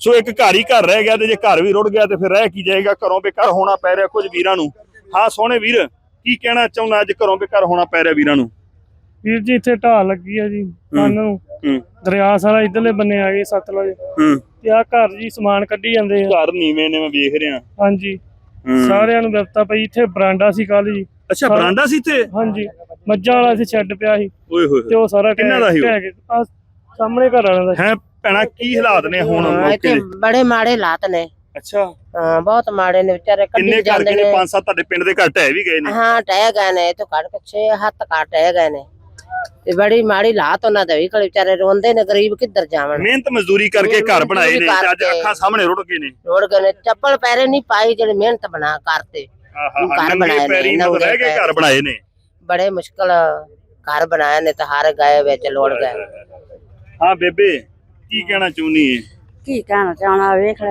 ਸੋ ਇੱਕ ਘਰ ਹੀ ਘਰ ਰਹਿ ਗਿਆ ਤੇ ਜੇ ਘਰ ਵੀ ਰੁੜ ਗਿਆ ਤੇ ਫਿਰ ਰਹਿ ਕੀ ਜਾਏਗਾ? ਘਰੋਂ ਬੇਘਰ ਹੋਣਾ ਪੈ ਰਿਹਾ ਕੁਝ ਵੀਰਾਂ ਨੂੰ। ਹਾਂ ਸੋਹਣੇ ਵੀਰ ਕੀ ਕਹਿਣਾ ਚਾਹੁੰਦਾ ਅੱਜ ਘਰੋਂ ਬੇਘਰ ਹੋਣਾ ਪੈ ਰਿਹਾ ਵੀਰਾਂ ਨੂੰ? ਵੀਰ ਜੀ ਇੱਥੇ ਢਾਹ ਲੱਗੀ ਆ ਜੀ ਸਾਨੂੰ। ਦਰਿਆ ਸਾਰਾ ਇਧਰਲੇ ਬੰਨੇ ਆ ਗਏ ਸਤਲੁਜ ਹੂੰ। ਤੇ ਆ ਘਰ ਜੀ ਸਮਾਨ ਕੱਢੀ ਜਾਂਦੇ ਆ। ਘਰ ਨੀਵੇਂ ਨੇ ਮੈਂ ਵੇਖ ਰਿਹਾ। ਹਾਂਜੀ। ਸਾਰਿਆਂ ਨੂੰ ਵਿਪਤਾ ਪਈ ਇੱਥੇ ਬਰਾਂਡਾ ਸੀ ਕੱਲ ਜੀ। ਅੱਛਾ ਬਰਾਂਡਾ ਸੀ ਤੇ ਹਾਂਜੀ। ਮੱਝਾਂ ਵਾਲਾ ਸੀ ਛੱਡ ਪਿਆ ਸੀ। ਓਏ ਹੋਏ ਤੇ ਉਹ ਸਾਰਾ ਕਿੰਨਾ ਦਾ ਸੀ ਸਾਹਮਣੇ ਘਰ ਵਾਲਿਆਂ ਦਾ ਹੈ ਭੈਣਾ ਕੀ ਹਾਲਾਤ ਨੇ ਹੁਣ ਹਾਂ, ਮੌਕੇ ਇੱਥੇ ਦੇ? ਬੜੇ ਮਾੜੇ ਹਾਲਾਤ ਨੇ। ਅੱਛਾ। ਹਾਂ ਬਹੁਤ ਮਾੜੇ ਨੇ ਵਿਚਾਰੇ ਕਿੰਨੇ ਕੱਢੀ ਘਰ ਜਾਂਦੇ ਕਿੰਨੇ ਨੇ? ਪੰਜ ਸੱਤ ਤੁਹਾਡੇ ਪਿੰਡ ਦੇ ਘਰ ਢਹਿ ਵੀ ਗਏ ਨੇ। ਹਾਂ ਟਹਿ ਗਏ ਨੇ ਤੇ ਘੱਟ ਕੇ 6 ਹੱਥ ਘੱਟ ਟਹਿ ਗਏ ਨੇ। ਤੇ ਬੜੀ ਮਾੜੀ ਹਾਲਾਤ ਉਹਨਾਂ ਦੇ ਵੀ ਕੋਲ ਵਿਚਾਰੇ ਰੋਂਦੇ ਨੇ ਗਰੀਬ ਕਿੱਧਰ ਜਾਵਣ। ਮਿਹਨਤ ਮਜ਼ਦੂਰੀ ਕਰਕੇ ਘਰ ਬਣਾਏ ਨੇ ਤੇ ਅੱਜ ਕਰਕੇ। ਅੱਖਾਂ ਸਾਹਮਣੇ ਰੁੜ ਗਏ ਨੇ। ਰੋੜ ਗਏ ਨੇ ਚੱਪਲ ਪੈਰੇ ਨਹੀਂ ਪਾਈ ਜਿਹੜੇ ਮਿਹਨਤ ਬਣਾ ਕਰਤੇ ਆਹਾ ਘਰ ਨੰਗੇ ਬਣਾਏ ਨੇ, ਪੈਰੀ ਨੰਗੇ ਰਹਿ ਕੇ ਘਰ ਪੈਰ। ਬਣਾਏ ਨੇ। ਬੜੇ ਮੁਸ਼ਕਲ ਘਰ ਬਣਾਏ ਨੇ ਤੇ ਹਾਰ ਗਏ ਵਿੱਚ ਲੋੜ ਗਏ। ਹਾਂ ਬੇਬੇ ਕੀ ਕਹਿਣਾ ਚਾਹੁੰਨੀ ਹੈ ਕੀ ਕਹਿਣਾ ਚਾਹਣਾ? ਵੇਖ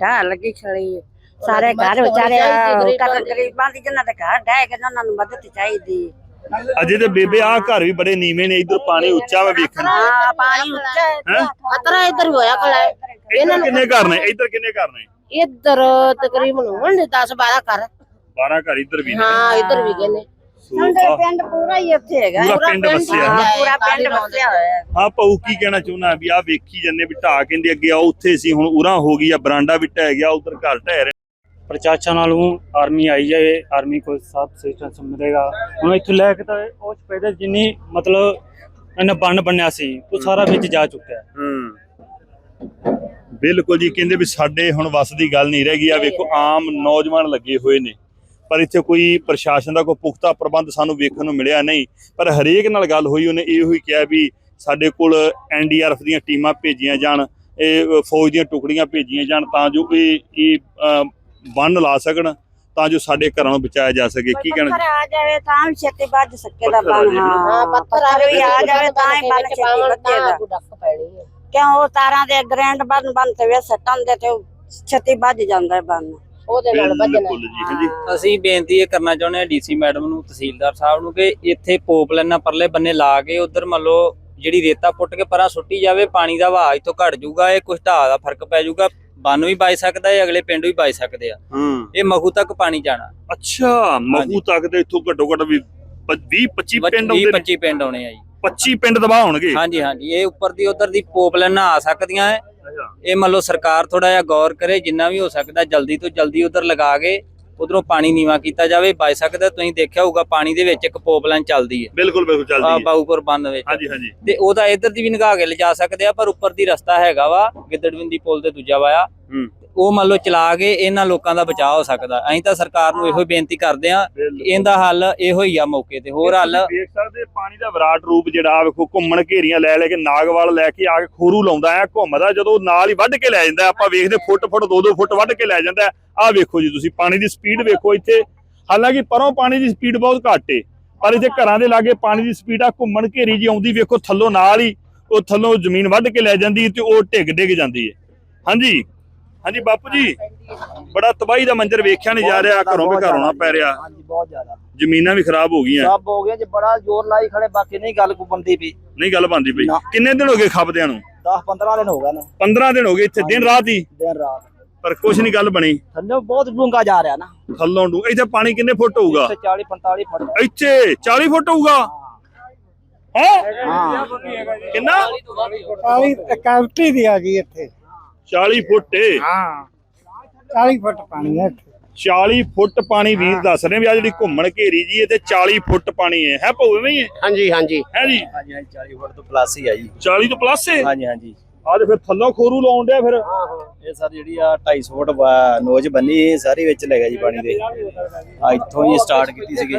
ਢਾਹ ਲੱਗੀ ਖੜੀ ਸਾਰੇ ਘਰ ਹੋਣੀ ਵਿਚਾਰੇ ਚਾਹੀਦੀ ਗਰੀਬਾਂ ਕਰ ਦੀ। ਗਰੀਬਾਂ ਦੀ ਜਿਨ੍ਹਾਂ ਦੇ ਘਰ ਢਹਿ ਗਏ ਉਹਨਾਂ ਨੂੰ ਮਦਦ ਚਾਹੀਦੀ ਅਜੇ ਤੇ ਬੇਬੇ ਆ ਘਰ ਵੀ ਬੜੇ ਨੀਵੇਂ ਨੇ ਇਧਰ ਪਾਣੀ ਉੱਚਾ ਵਾ ਵੇਖਣ। ਹਾਂ ਪਾਣੀ ਉੱਚਾ ਹੈ। ਖਤਰਾ ਇੱਧਰ ਵੀ ਹੋਇਆ ਕੋਲ ਇਹਨਾਂ ਕਿੰਨੇ ਘਰ ਨੇ? ਇਧਰ ਕਿੰਨੇ ਘਰ ਨੇ? ਇੱਧਰ ਤਕਰੀਬਨ ਹੋਣਗੇ 10 12 ਘਰ। 12 ਘਰ ਇਧਰ ਵੀ ਨੇ। ਹਾਂ ਇੱਧਰ ਵੀ ਗਏ ਨੇ। ਸਾਡੇ ਪਿੰਡ ਪੂਰਾ ਹੀ ਇੱਥੇ ਹੈਗਾ। ਪੂਰਾ ਪਿੰਡ ਵਸਿਆ। ਹਾਂ, ਹੈ ਪੂਰਾ ਪਿੰਡ ਵਸਿਆ ਹੋਇਆ ਹੈ। ਹਾਂ ਪਾਉ ਕੀ ਕਹਿਣਾ ਚਾਹੁੰਨਾ ਵੀ ਆ ਵੇਖੀ ਜੰਨੇ ਵੀ ਢਾਹ ਕਹਿੰਦੇ ਅੱਗੇ ਆ ਉੱਥੇ ਸੀ ਹੁਣ ਉਰਾਂ ਹੋ ਗਈ ਆ ਬਰਾਂਡਾ ਵੀ ਢਹਿ ਗਿਆ ਉਧਰ ਘਰ ਢਹਿ ਰਹੇ। ਪ੍ਰਚਾਚਾ ਨਾਲੋਂ ਆਰਮੀ ਆਈ ਜਾਏ ਆਰਮੀ ਕੋਲ ਸਭ ਸਿਸਟਮ ਮਿਲੇਗਾ ਹੁਣ ਇੱਥੇ ਲੈ ਕੇ ਤਾਂ ਉਹ ਪੈਦੇ ਜਿੰਨੀ ਮਤਲਬ ਇਹਨਾਂ ਬੰਨ ਬੰਨਿਆ ਸੀ ਉਹ ਸਾਰਾ ਵਿੱਚ ਜਾ ਚੁੱਕਿਆ। ਹੈ। ਹੂੰ ਬਿਲਕੁਲ ਜੀ ਕਹਿੰਦੇ ਵੀ ਸਾਡੇ ਹੁਣ ਵਸ ਦੀ ਗੱਲ ਨਹੀਂ ਰਹਿ ਗਈ। ਆ ਵੇਖੋ ਆਮ ਨੌਜਵਾਨ ਲੱਗੇ ਹੋਏ ਨੇ। ਪਰ ਇੱਥੇ ਕੋਈ ਪ੍ਰਸ਼ਾਸਨ ਦਾ ਕੋਈ ਪੁਖਤਾ ਪ੍ਰਬੰਧ ਸਾਨੂੰ ਵੇਖਣ ਨੂੰ ਮਿਲਿਆ ਨਹੀਂ। ਪਰ ਹਰੇਕ ਨਾਲ ਗੱਲ ਹੋਈ ਉਹਨੇ ਇਹੋ ਹੀ ਕਿਹਾ ਵੀ ਸਾਡੇ ਕੋਲ ਐਨਡੀਆਰਐਫ ਦੀਆਂ ਟੀਮਾਂ ਭੇਜੀਆਂ ਜਾਣ ਇਹ ਫੌਜ ਦੀਆਂ ਟੁਕੜੀਆਂ ਭੇਜੀਆਂ ਜਾਣ ਤਾਂ ਜੋ ਇਹ ਇਹ ਬੰਨ ਲਾ ਸਕਣ ਤਾਂ ਜੋ ਸਾਡੇ ਘਰਾਂ ਨੂੰ ਬਚਾਇਆ ਜਾ ਸਕੇ। ਕੀ ਕਹਿਣਾ? ਪੱਥਰ ਆ ਜਾਵੇ ਤਾਂ ਵੀ ਛੇਤੀ ਵੱਜ ਸਕੇ ਦਾ ਬਣ। ਹਾਂ। ਪੱਥਰ ਆ ਵੀ ਆ ਜਾਵੇ ਤਾਂ ਹੀ ਬਣ ਛੇਤੀ ਵੱਜੇਗਾ ਡੱਕ ਪੈਣੀ ਹੈ ਕਿਉਂ? ਉਹ ਤਾਰਾਂ ਦੇ ਗ੍ਰੈਂਡ ਬਨ ਬਨ ਤੇ ਵੇ ਸੱਟਣ ਦੇ ਤੇ ਛੇਤੀ ਵੱਜ ਜਾਂਦਾ ਹੈ ਬੰਨ। ਉਹਦੇ ਨਾਲ ਵੱਜਣਾ ਬਿਲਕੁਲ ਜੀ ਹਾਂਜੀ। ਅਸੀਂ ਬੇਨਤੀ ਇਹ ਕਰਨਾ ਚਾਹੁੰਦੇ ਹਾਂ ਡੀਸੀ ਮੈਡਮ ਨੂੰ ਤਹਿਸੀਲਦਾਰ ਸਾਹਿਬ ਨੂੰ ਕਿ ਇੱਥੇ ਪੋਪ ਲਾਈਨਾਂ ਪਰਲੇ ਬੰਨੇ ਲਾ ਕੇ ਉਧਰ ਮੰਨ ਲਓ ਜਿਹੜੀ ਰੇਤਾ ਪੁੱਟ ਕੇ ਪਰਾਂ ਸੁੱਟੀ ਜਾਵੇ ਪਾਣੀ ਦਾ ਵਹਾਅ ਇੱਥੋਂ ਘਟ ਜਾਊਗਾ ਇਹ ਕੁਛ ਢਾਹ ਦਾ ਫ਼ਰਕ ਪੈ ਜਾਊਗਾ ਬੰਨ ਵੀ ਬਚ ਸਕਦਾ ਹੈ ਅਗਲੇ ਪਿੰਡ ਵੀ ਬਚ ਸਕਦੇ ਆ। ਹੂੰ। ਇਹ ਮਖੂ ਤੱਕ ਪਾਣੀ ਜਾਣਾ। ਅੱਛਾ ਮਹੂ ਤੱਕ ਦੇ ਇੱਥੋਂ ਘੱਟੋ ਘੱਟ ਵੀ 20 25 ਪਿੰਡ 20 ਆਉਂਦੇ ਨੇ? 25 ਪਿੰਡ ਆਉਣੇ ਆ ਜੀ। 25 ਪਿੰਡ ਦਬਾਅ ਹੋਣਗੇ? ਹਾਂਜੀ ਹਾਂਜੀ ਇਹ ਉੱਪਰ ਦੀ ਉਧਰ ਦੀ ਪੋਪ ਲਾਈਨਾਂ ਆ ਸਕਦੀਆਂ ਹੈ। ਇਹ ਮੰਨ ਲਓ ਸਰਕਾਰ ਥੋੜਾ ਜਿਹਾ ਗੌਰ ਕਰੇ ਜਿੰਨਾ ਵੀ ਹੋ ਸਕਦਾ ਜਲਦੀ ਤੋਂ ਜਲਦੀ ਉਧਰ ਲਗਾ ਕੇ ਉਧਰੋਂ ਪਾਣੀ ਨੀਵਾ ਕੀਤਾ ਜਾਵੇ। ਬਚ ਸਕਦਾ ਤੁਸੀਂ ਦੇਖਿਆ ਹੋਊਗਾ ਪਾਣੀ ਦੇ ਵਿੱਚ ਇੱਕ ਪੋਪ ਲਾਈਨ ਚੱਲਦੀ ਹੈ। ਬਿਲਕੁਲ ਬਿਲਕੁਲ ਚੱਲਦੀ ਹੈ। ਬਾਊਪੁਰ ਬੰਨ ਵਿੱਚ। ਹਾਂਜੀ ਹਾਂਜੀ। ਤੇ ਉਹਦਾ ਇੱਧਰ ਦੀ ਵੀ ਨਿਗਾਹ ਕੇ ਲਿਜਾ ਸਕਦੇ ਆ ਪਰ ਉੱਪਰ ਦੀ ਰਸਤਾ ਹੈਗਾ ਵਾ ਗਿੱਦੜਵਿੰਦੀ ਪੁਲ ਤੇ ਦੂਜਾ ਵਾਇਆ। ਉਹ ਮੰਨ ਲਓ ਚਲਾ ਕੇ ਇਹਨਾਂ ਲੋਕਾਂ ਦਾ ਬਚਾਅ ਹੋ ਸਕਦਾ। ਅਸੀਂ ਤਾਂ ਸਰਕਾਰ ਨੂੰ ਇਹੋ ਹੀ ਬੇਨਤੀ ਕਰਦੇ ਆ। ਇਹਦਾ ਹੱਲ ਇਹੋ ਹੀ ਆ ਮੌਕੇ ਤੇ। ਹੋਰ ਹੱਲ ਦੇਖ ਸਕਦੇ ਪਾਣੀ ਦਾ ਵਿਰਾਟ ਰੂਪ ਜਿਹੜਾ ਆ ਵੇਖੋ ਘੁੰਮਣ ਘੇਰੀਆਂ ਲੈ ਲੈ ਕੇ ਨਾਗਵਾਲ ਲੈ ਕੇ ਆ ਕੇ ਖੋਰੂ ਲਾਉਂਦਾ ਆ ਘੁੰਮਦਾ ਜਦੋਂ ਨਾਲ ਹੀ ਵੱਢ ਕੇ ਲੈ ਜਾਂਦਾ ਆਪਾਂ ਵੇਖਦੇ ਫੁੱਟ ਫੁੱਟ ਦੋ ਦੋ ਫੁੱਟ ਵੱਢ ਕੇ ਲੈ ਜਾਂਦਾ ਆ ਵੇਖੋ ਜੀ ਤੁਸੀਂ ਪਾਣੀ ਦੀ ਸਪੀਡ ਵੇਖੋ ਇੱਥੇ। ਹਾਲਾਂਕਿ ਪਰੋਂ ਪਾਣੀ ਦੀ ਸਪੀਡ ਬਹੁਤ ਘੱਟ ਏ ਪਰ ਇੱਥੇ ਘਰਾਂ ਦੇ ਲਾਗੇ ਪਾਣੀ ਦੀ ਸਪੀਡ ਆ ਘੁੰਮਣ ਘੇਰੀ ਜੀ ਆਉਂਦੀ ਵੇਖੋ ਥੱਲੋਂ ਨਾਲ ਹੀ ਉਹ ਥੱਲੋਂ ਜ਼ਮੀਨ ਵੱਢ ਕੇ ਲੈ ਜਾਂਦੀ ਤੇ ਉਹ ਢਿੱਗ ਡਿੱਗ ਜਾਂਦੀ ਹੈ ਹਾਂਜੀ। ਹਾਂਜੀ ਬਾਪੂ ਜੀ। ਬੜਾ ਤਬਾਹੀ ਦਾ ਮੰਜ਼ਰ ਵੇਖਿਆ ਨਹੀਂ ਜਾ ਰਿਹਾ ਘਰੋਂ ਵੀ ਘਰ ਆਉਣਾ ਪੈ ਰਿਹਾ। ਹਾਂਜੀ ਬਹੁਤ ਜ਼ਿਆਦਾ। ਜ਼ਮੀਨਾਂ ਵੀ ਖਰਾਬ ਹੋ ਗਈਆਂ। ਸਭ ਹੋ ਗਿਆ ਜੇ ਬੜਾ ਜ਼ੋਰ ਲਾਈ ਖੜੇ ਬਾਕੀ ਨਹੀਂ ਗੱਲ ਕੋ ਬੰਦੀ ਪਈ। ਨਹੀਂ ਗੱਲ ਬਣਦੀ ਪਈ। ਨਾ। ਕਿੰਨੇ ਦਿਨ ਹੋ ਗਏ ਖਪਦਿਆਂ ਨੂੰ? 10 15 ਦਿਨ ਹੋ ਗਏ ਨੇ। 15 ਦਿਨ ਹੋ ਗਏ ਇੱਥੇ ਦਿਨ ਰਾਤ ਹੀ? ਦਿਨ ਰਾਤ। ਪਰ ਕੁਝ ਨਹੀਂ ਗੱਲ ਬਣੀ। ਥੱਲੇ ਬਹੁਤ ਡੂੰਗਾ ਜਾ ਰਿਹਾ ਨਾ। ਥੱਲੋਂ ਨੂੰ ਇੱਥੇ ਪਾਣੀ ਕਿੰਨੇ ਫੁੱਟ ਹੋਊਗਾ? ਇੱਥੇ 40 45 ਫੁੱਟ। ਇੱਥੇ 40 ਫੁੱਟ ਹੋਊਗਾ? ਹੈ। ਕਿੰਨਾ? 40 ਕੈਵਟੀ ਦੀ ਆ ਜੀ ਇੱਥੇ। 40 ਫੁੱਟ ਏ। ਹਾਂ। 40 ਫੁੱਟ ਪਾਣੀ ਹੈ ਇੱਥੇ। 40 ਫੁੱਟ ਪਾਣੀ ਵੀਰ ਦੱਸ ਰਹੇ ਵੀ ਆ ਜਿਹੜੀ ਘੁੰਮਣ ਘੇਰੀ ਜੀ ਇਹ ਤੇ 40 ਫੁੱਟ ਪਾਣੀ ਹੈ ਹੈ ਭੋਵੇਂ ਨਹੀਂ ਹਾਂਜੀ ਹਾਂਜੀ। ਹੈ ਜੀ? ਹਾਂਜੀ ਹਾਂਜੀ 40 ਫੁੱਟ ਤੋਂ ਪਲੱਸ ਹੀ ਆ ਜੀ। 40 ਤੋਂ ਪਲੱਸ ਏ? ਹਾਂਜੀ ਹਾਂਜੀ। ਆ ਤੇ ਫਿਰ ਥੱਲੋਂ ਖੋਰੂ ਲਾਉਣ ਡਿਆ ਫਿਰ। ਇਹ ਸਰ ਜਿਹੜੀ ਆ 250 ਫੁੱਟ ਨੋਜ ਬੰਨੀ ਸਾਰੀ ਵਿੱਚ ਲੈ ਗਿਆ ਜੀ ਪਾਣੀ ਦੇ। ਆ ਇੱਥੋਂ ਹੀ ਸਟਾਰਟ ਕੀਤੀ ਸੀਗੀ।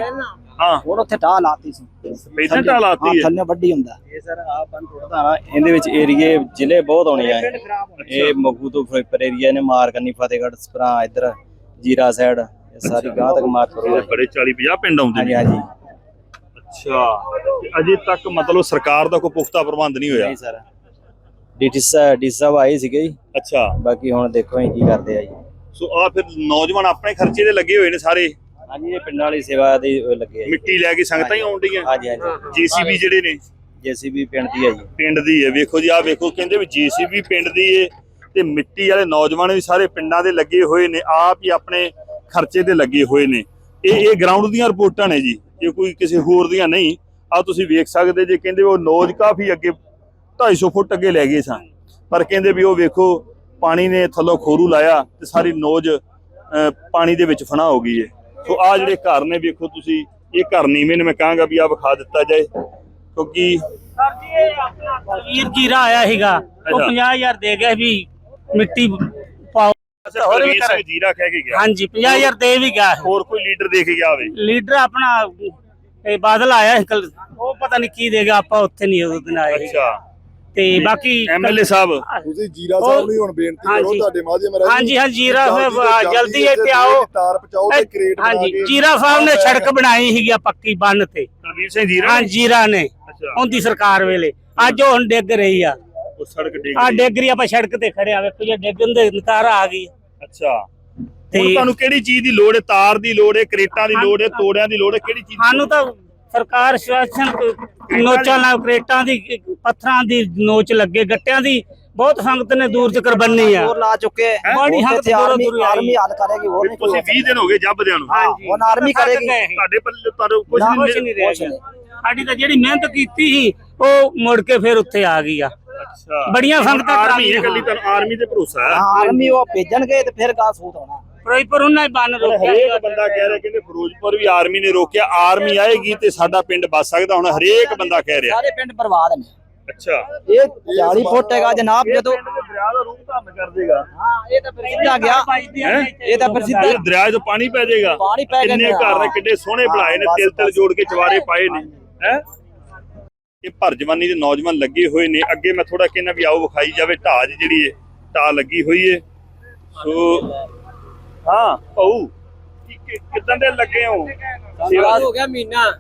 ਹਾਂ। ਹੁਣ ਉੱਥੇ ਢਾਹ ਲਾਤੀ ਸੀ। ਪਹਿਲਾਂ ਢਾਹ ਲਾਤੀ ਹਾਂ ਥੱਲੇ ਵੱਡੀ ਹੁੰਦਾ। ਇਹ ਸਰ ਆ ਟੁੱਟਦਾ ਨਾ ਇਹਦੇ ਵਿੱਚ ਏਰੀਏ ਜ਼ਿਲ੍ਹੇ ਬਹੁਤ ਆਉਣੇ ਆ। ਇਹ ਮੱਗੂ ਤੋਂ ਫਿਰੋਜ਼ਪੁਰ ਏਰੀਆ ਨੇ ਮਾਰ ਕਰਨੀ ਫਤਿਹਗੜ੍ਹ ਸਪਰਾ ਇੱਧਰ ਜੀਰਾ ਸਾਈਡ ਇਹ ਸਾਰੀ ਗਾਂ ਤੱਕ ਮਾਰ ਕਰੋ। ਇਹ ਬੜੇ 40 50 ਪਿੰਡ ਆਉਂਦੇ ਨੇ। ਹਾਂਜੀ ਅੱਛਾ। ਅਜੇ ਤੱਕ ਮਤਲਬ ਸਰਕਾਰ ਦਾ ਕੋਈ ਪੁਖਤਾ ਪ੍ਰਬੰਧ ਨਹੀਂ ਹੋਇਆ? ਨਹੀਂ ਸਰ। ਡੀਟੀ ਸਾਹਿਬ ਡੀ ਸਾਹਿਬ ਆਏ ਸੀਗੇ ਜੀ। ਅੱਛਾ। ਬਾਕੀ ਹੁਣ ਦੇਖੋ ਅਸੀਂ ਕੀ ਕਰਦੇ ਆ ਜੀ। ਸੋ ਆ ਫਿਰ ਨੌਜਵਾਨ ਆਪਣੇ ਖਰਚੇ ਦੇ ਲੱਗੇ ਹੋਏ ਨੇ ਸਾਰੇ? ਹਾਂਜੀ ਇਹ ਪਿੰਡਾਂ ਵਾਲੀ ਸੇਵਾ ਦੇ ਲੱਗੇ ਆ ਜੀ। ਮਿੱਟੀ ਲੈ ਕੇ ਸੰਗਤਾਂ ਹੀ ਆਉਣ ਡੀਆਂ ਹਾਂਜੀ ਹਾਂਜੀ। ਜੀਸੀਬੀ ਜਿਹੜੇ ਨੇ? ਜੀਸੀਬੀ ਪਿੰਡ ਦੀ ਆ ਜੀ। ਪਿੰਡ ਦੀ ਹੈ। ਵੇਖੋ ਜੀ ਆ ਵੇਖੋ ਕਹਿੰਦੇ ਵੀ ਜੀਸੀਬੀ ਪਿੰਡ ਦੀ ਏ ਤੇ ਮਿੱਟੀ ਵਾਲੇ ਨੌਜਵਾਨ ਵੀ ਸਾਰੇ ਪਿੰਡਾਂ ਦੇ ਲੱਗੇ ਹੋਏ ਨੇ ਆਪ ਹੀ ਆਪਣੇ ਖਰਚੇ ਤੇ ਲੱਗੇ ਹੋਏ ਨੇ। ਇਹ ਇਹ ਗਰਾਊਂਡ ਦੀਆਂ ਰਿਪੋਰਟਾਂ ਨੇ ਜੀ। ਇਹ ਕੋਈ ਕਿਸੇ ਹੋਰ ਦੀਆਂ ਨਹੀਂ। ਆ ਤੁਸੀਂ ਵੇਖ ਸਕਦੇ ਜੇ ਕਹਿੰਦੇ ਉਹ ਨੋਜ ਕਾਫੀ ਅੱਗੇ 250 ਫੁੱਟ ਅੱਗੇ ਲੈ ਗਏ ਸਨ ਪਰ ਕਹਿੰਦੇ ਵੀ ਉਹ ਵੇਖੋ ਪਾਣੀ ਨੇ ਥੱਲੋਂ ਖੋਰੂ ਲਾਇਆ ਤੇ ਸਾਰੀ ਨੋਜ ਪਾਣੀ ਦੇ ਵਿੱਚ ਫਨਾ ਹੋ ਗਈ ਹੈ ਸੋ ਆ ਜਿਹੜੇ ਘਰ ਨੇ ਵੇਖੋ ਤੁਸੀਂ ਇਹ ਘਰ ਨੀਵੇਂ ਨੇ ਮੈਂ ਕਹਾਂਗਾ ਵੀ ਆ ਵਿਖਾ ਦਿੱਤਾ ਜਾਏ। ਕਿਉਂਕਿ ਸਰ ਜੀ ਇਹ ਆਪਣਾ ਵੀਰ ਜੀਰਾ ਆਇਆ ਸੀਗਾ ਉਹ ਅੱਛਾ। 50000 ਦੇ ਗਿਆ ਵੀ ਮਿੱਟੀ ਪਾਓ। ਹੋਰ ਵੀ ਕਰ- ਜੀਰਾ ਕਹਿ ਕੇ ਗਿਆ। ਹਾਂਜੀ 50000 ਦੇ ਵੀ ਗਿਆ। ਹੋਰ ਕੋਈ ਲੀਡਰ ਦੇ ਕੇ ਗਿਆ ਹੋਵੇ? ਲੀਡਰ ਆਪਣਾ ਇਹ ਬਾਦਲ ਆਇਆ ਸੀ ਕੱਲ ਉਹ ਪਤਾ ਨਹੀਂ ਕੀ ਦੇਗਾ ਆਪਾਂ ਉੱਥੇ ਨਹੀਂ ਉਦੋਂ ਦਿਨ ਆਏ। ਅੱਛਾ। ਤੇ ਬਾਕੀ ਐਮਐਲਏ ਸਾਹਿਬ। ਤੁਸੀਂ ਜੀਰਾ ਸਾਹਿਬ ਨੂੰ ਹੁਣ ਬੇਨਤੀ ਕਰੋ। ਤੁਹਾਡੇ ਮਾਧਿਅਮ ਰਾਹੀਂ ਹਾਂਜੀ ਹਾਂ ਜੀਰਾ ਸਾਹਿਬ ਜਲਦੀ ਇੱਥੇ ਆਓ ਤਾਰ ਪਹੁੰਚਾਓ ਤੇ ਕ੍ਰੇਟ ਹਾਂਜੀ ਜੀਰਾ ਸਾਹਿਬ ਨੇ ਸੜਕ ਬਣਾਈ ਸੀਗੀ ਆ ਪੱਕੀ ਬੰਨ ਤੇ। ਰਵੀਰ ਸਿੰਘ ਜੀਰਾ ਹਾਂ ਜੀਰਾ ਨੇ ਉਹਦੀ ਸਰਕਾਰ ਵੇਲੇ। ਅੱਜ ਉਹ ਹੁਣ ਡਿੱਗ ਰਹੀ ਆ। ਉਹ ਸੜਕ ਡਿੱਗ ਆ। ਡਿੱਗ ਰਹੀ ਆਪਾਂ ਸੜਕ ਤੇ ਖੜੇ ਆ ਵੇਖੋ ਇਹ ਡਿੱਗਣ ਦੇ ਨਤਾਰਾ ਆ ਗਈ। ਅੱਛਾ। ਤੇ ਹੁਣ ਤੁਹਾਨੂੰ ਕਿਹੜੀ ਚੀਜ਼ ਦੀ ਲੋੜ ਹੈ? ਤਾਰ ਦੀ ਲੋੜ ਹੈ ਕਰੇਟਾਂ ਦੀ ਲੋੜ ਹੈ ਤੋੜਿਆਂ ਦੀ ਲੋੜ ਹੈ ਕਿਹੜੀ ਚੀਜ਼ ਸਾਨੂੰ ਤਾਂ ਸਰਕਾਰ ਸ਼ਾਸਨ ਨੋਚਾਂ ਨਾਲ ਕਰੇਟਾਂ ਦੀ ਪੱਥਰਾਂ ਦੀ ਨੋਚ ਲੱਗੇ ਗੱਟਿਆਂ ਦੀ ਬਹੁਤ ਸੰਗਤ ਨੇ ਦੂਰ ਤੱਕ ਬੰਨੀ ਆ। ਲਾ ਚੁੱਕੇ। ਬੜੀ ਸੰਗਤ ਦੂਰੋਂ ਦੂਰ ਆਈ। ਹੱਲ ਕਰੇਗੀ ਹੋਰ ਲੋੜ? ਤੁਸੀਂ 20 ਦਿਨ ਹੋ ਗਏ ਜੱਬਦਿਆਂ ਨੂੰ। ਹਾਂਜੀ। ਹੁਣ ਆਰਮੀ ਕਰੇਗੀ। ਤੁਹਾਡੇ ਪੱਲੇ ਤੁਹਾਨੂੰ ਕੁਝ ਕੁਝ ਨਹੀਂ ਨਹੀਂ ਰਹਿ ਸਾਡੀ ਤਾਂ ਜਿਹੜੀ ਮਿਹਨਤ ਕੀਤੀ ਸੀ ਉਹ ਮੁੜ ਕੇ ਫਿਰ ਉੱਥੇ ਆ ਗਈ ਆ। ਅੱਛਾ। ਬੜੀਆਂ ਸੰਗਤਾਂ ਆਰਮੀ ਇਹ। ਗੱਲੀ ਤੁਹਾਨੂੰ ਆਰਮੀ ਤੇ ਭਰੋਸਾ ਹੈ? ਆਰਮੀ ਉਹ ਭੇਜਣਗੇ ਤੇ ਫਿਰ ਗਾ ਸੂਤ ਹੋਣਾ। ਫਿਰੋਜ਼ਪੁਰ ਉਹਨਾਂ ਹੀ ਬੰਨ ਰੋਕਿਆ ਹਰੇਕ ਬੰਦਾ ਕਹਿ ਰਿਹਾ ਕਹਿੰਦੇ ਫਿਰੋਜ਼ਪੁਰ ਵੀ ਆਰਮੀ ਨੇ ਰੋਕਿਆ ਆਰਮੀ ਆਏਗੀ ਤੇ ਸਾਡਾ ਪਿੰਡ ਬਚ ਸਕਦਾ ਹੁਣ ਹਰੇਕ ਬੰਦਾ ਕਹਿ ਰਿਹਾ। ਸਾਰੇ ਪਿੰਡ ਬਰਬਾਦ ਨੇ। ਅੱਛਾ। ਇਹ 40 ਫੁੱਟ ਹੈਗਾ ਜਨਾਬ ਜਦੋਂ ਦਰਿਆ ਦਾ ਰੂਪ ਧਾਰਨ ਕਰ ਦੇਗਾ। ਹਾਂ ਇਹ ਤਾਂ ਫਿਰ ਸਿੱਧਾ ਗਿਆ। ਇਹ ਤਾਂ ਫਿਰ ਸਿੱਧਾ ਦਰਿਆ 'ਚ ਪਾਣੀ ਪੈ ਜਾਏਗਾ। ਪਾਣੀ ਪੈ ਗਿਆ ਕਿੰਨੇ ਘਰ ਨੇ ਕਿੱਡੇ ਸੋਹਣੇ ਬਣਾਏ ਨੇ ਤਿਲ ਤਿਲ ਜੋੜ ਕੇ ਚਵਾਰੇ ਪਾਏ ਨੇ ਹੈ? ਇਹ ਭਰ ਜਵਾਨੀ ਦੇ ਨੌਜਵਾਨ ਲੱਗੇ ਹੋਏ ਨੇ। ਅੱਗੇ ਮੈਂ ਥੋੜਾ ਕਹਿੰਦਾ ਵੀ ਆਓ ਵਿਖਾਈ ਜਾਵੇ ਢਾਜ ਜਿਹੜੀ ਹੈ ਢਾਹ ਲੱਗੀ ਹੋਈ ਹੈ ਸੋ ਹਾਂ। ਭਾਊ ਕੀ- ਕੀ- ਕਿੱਦਾਂ ਦੇ ਲੱਗੇ ਹੋ? ਸੇਵਾ ਹੋ ਗਿਆ ਮਹੀਨਾ।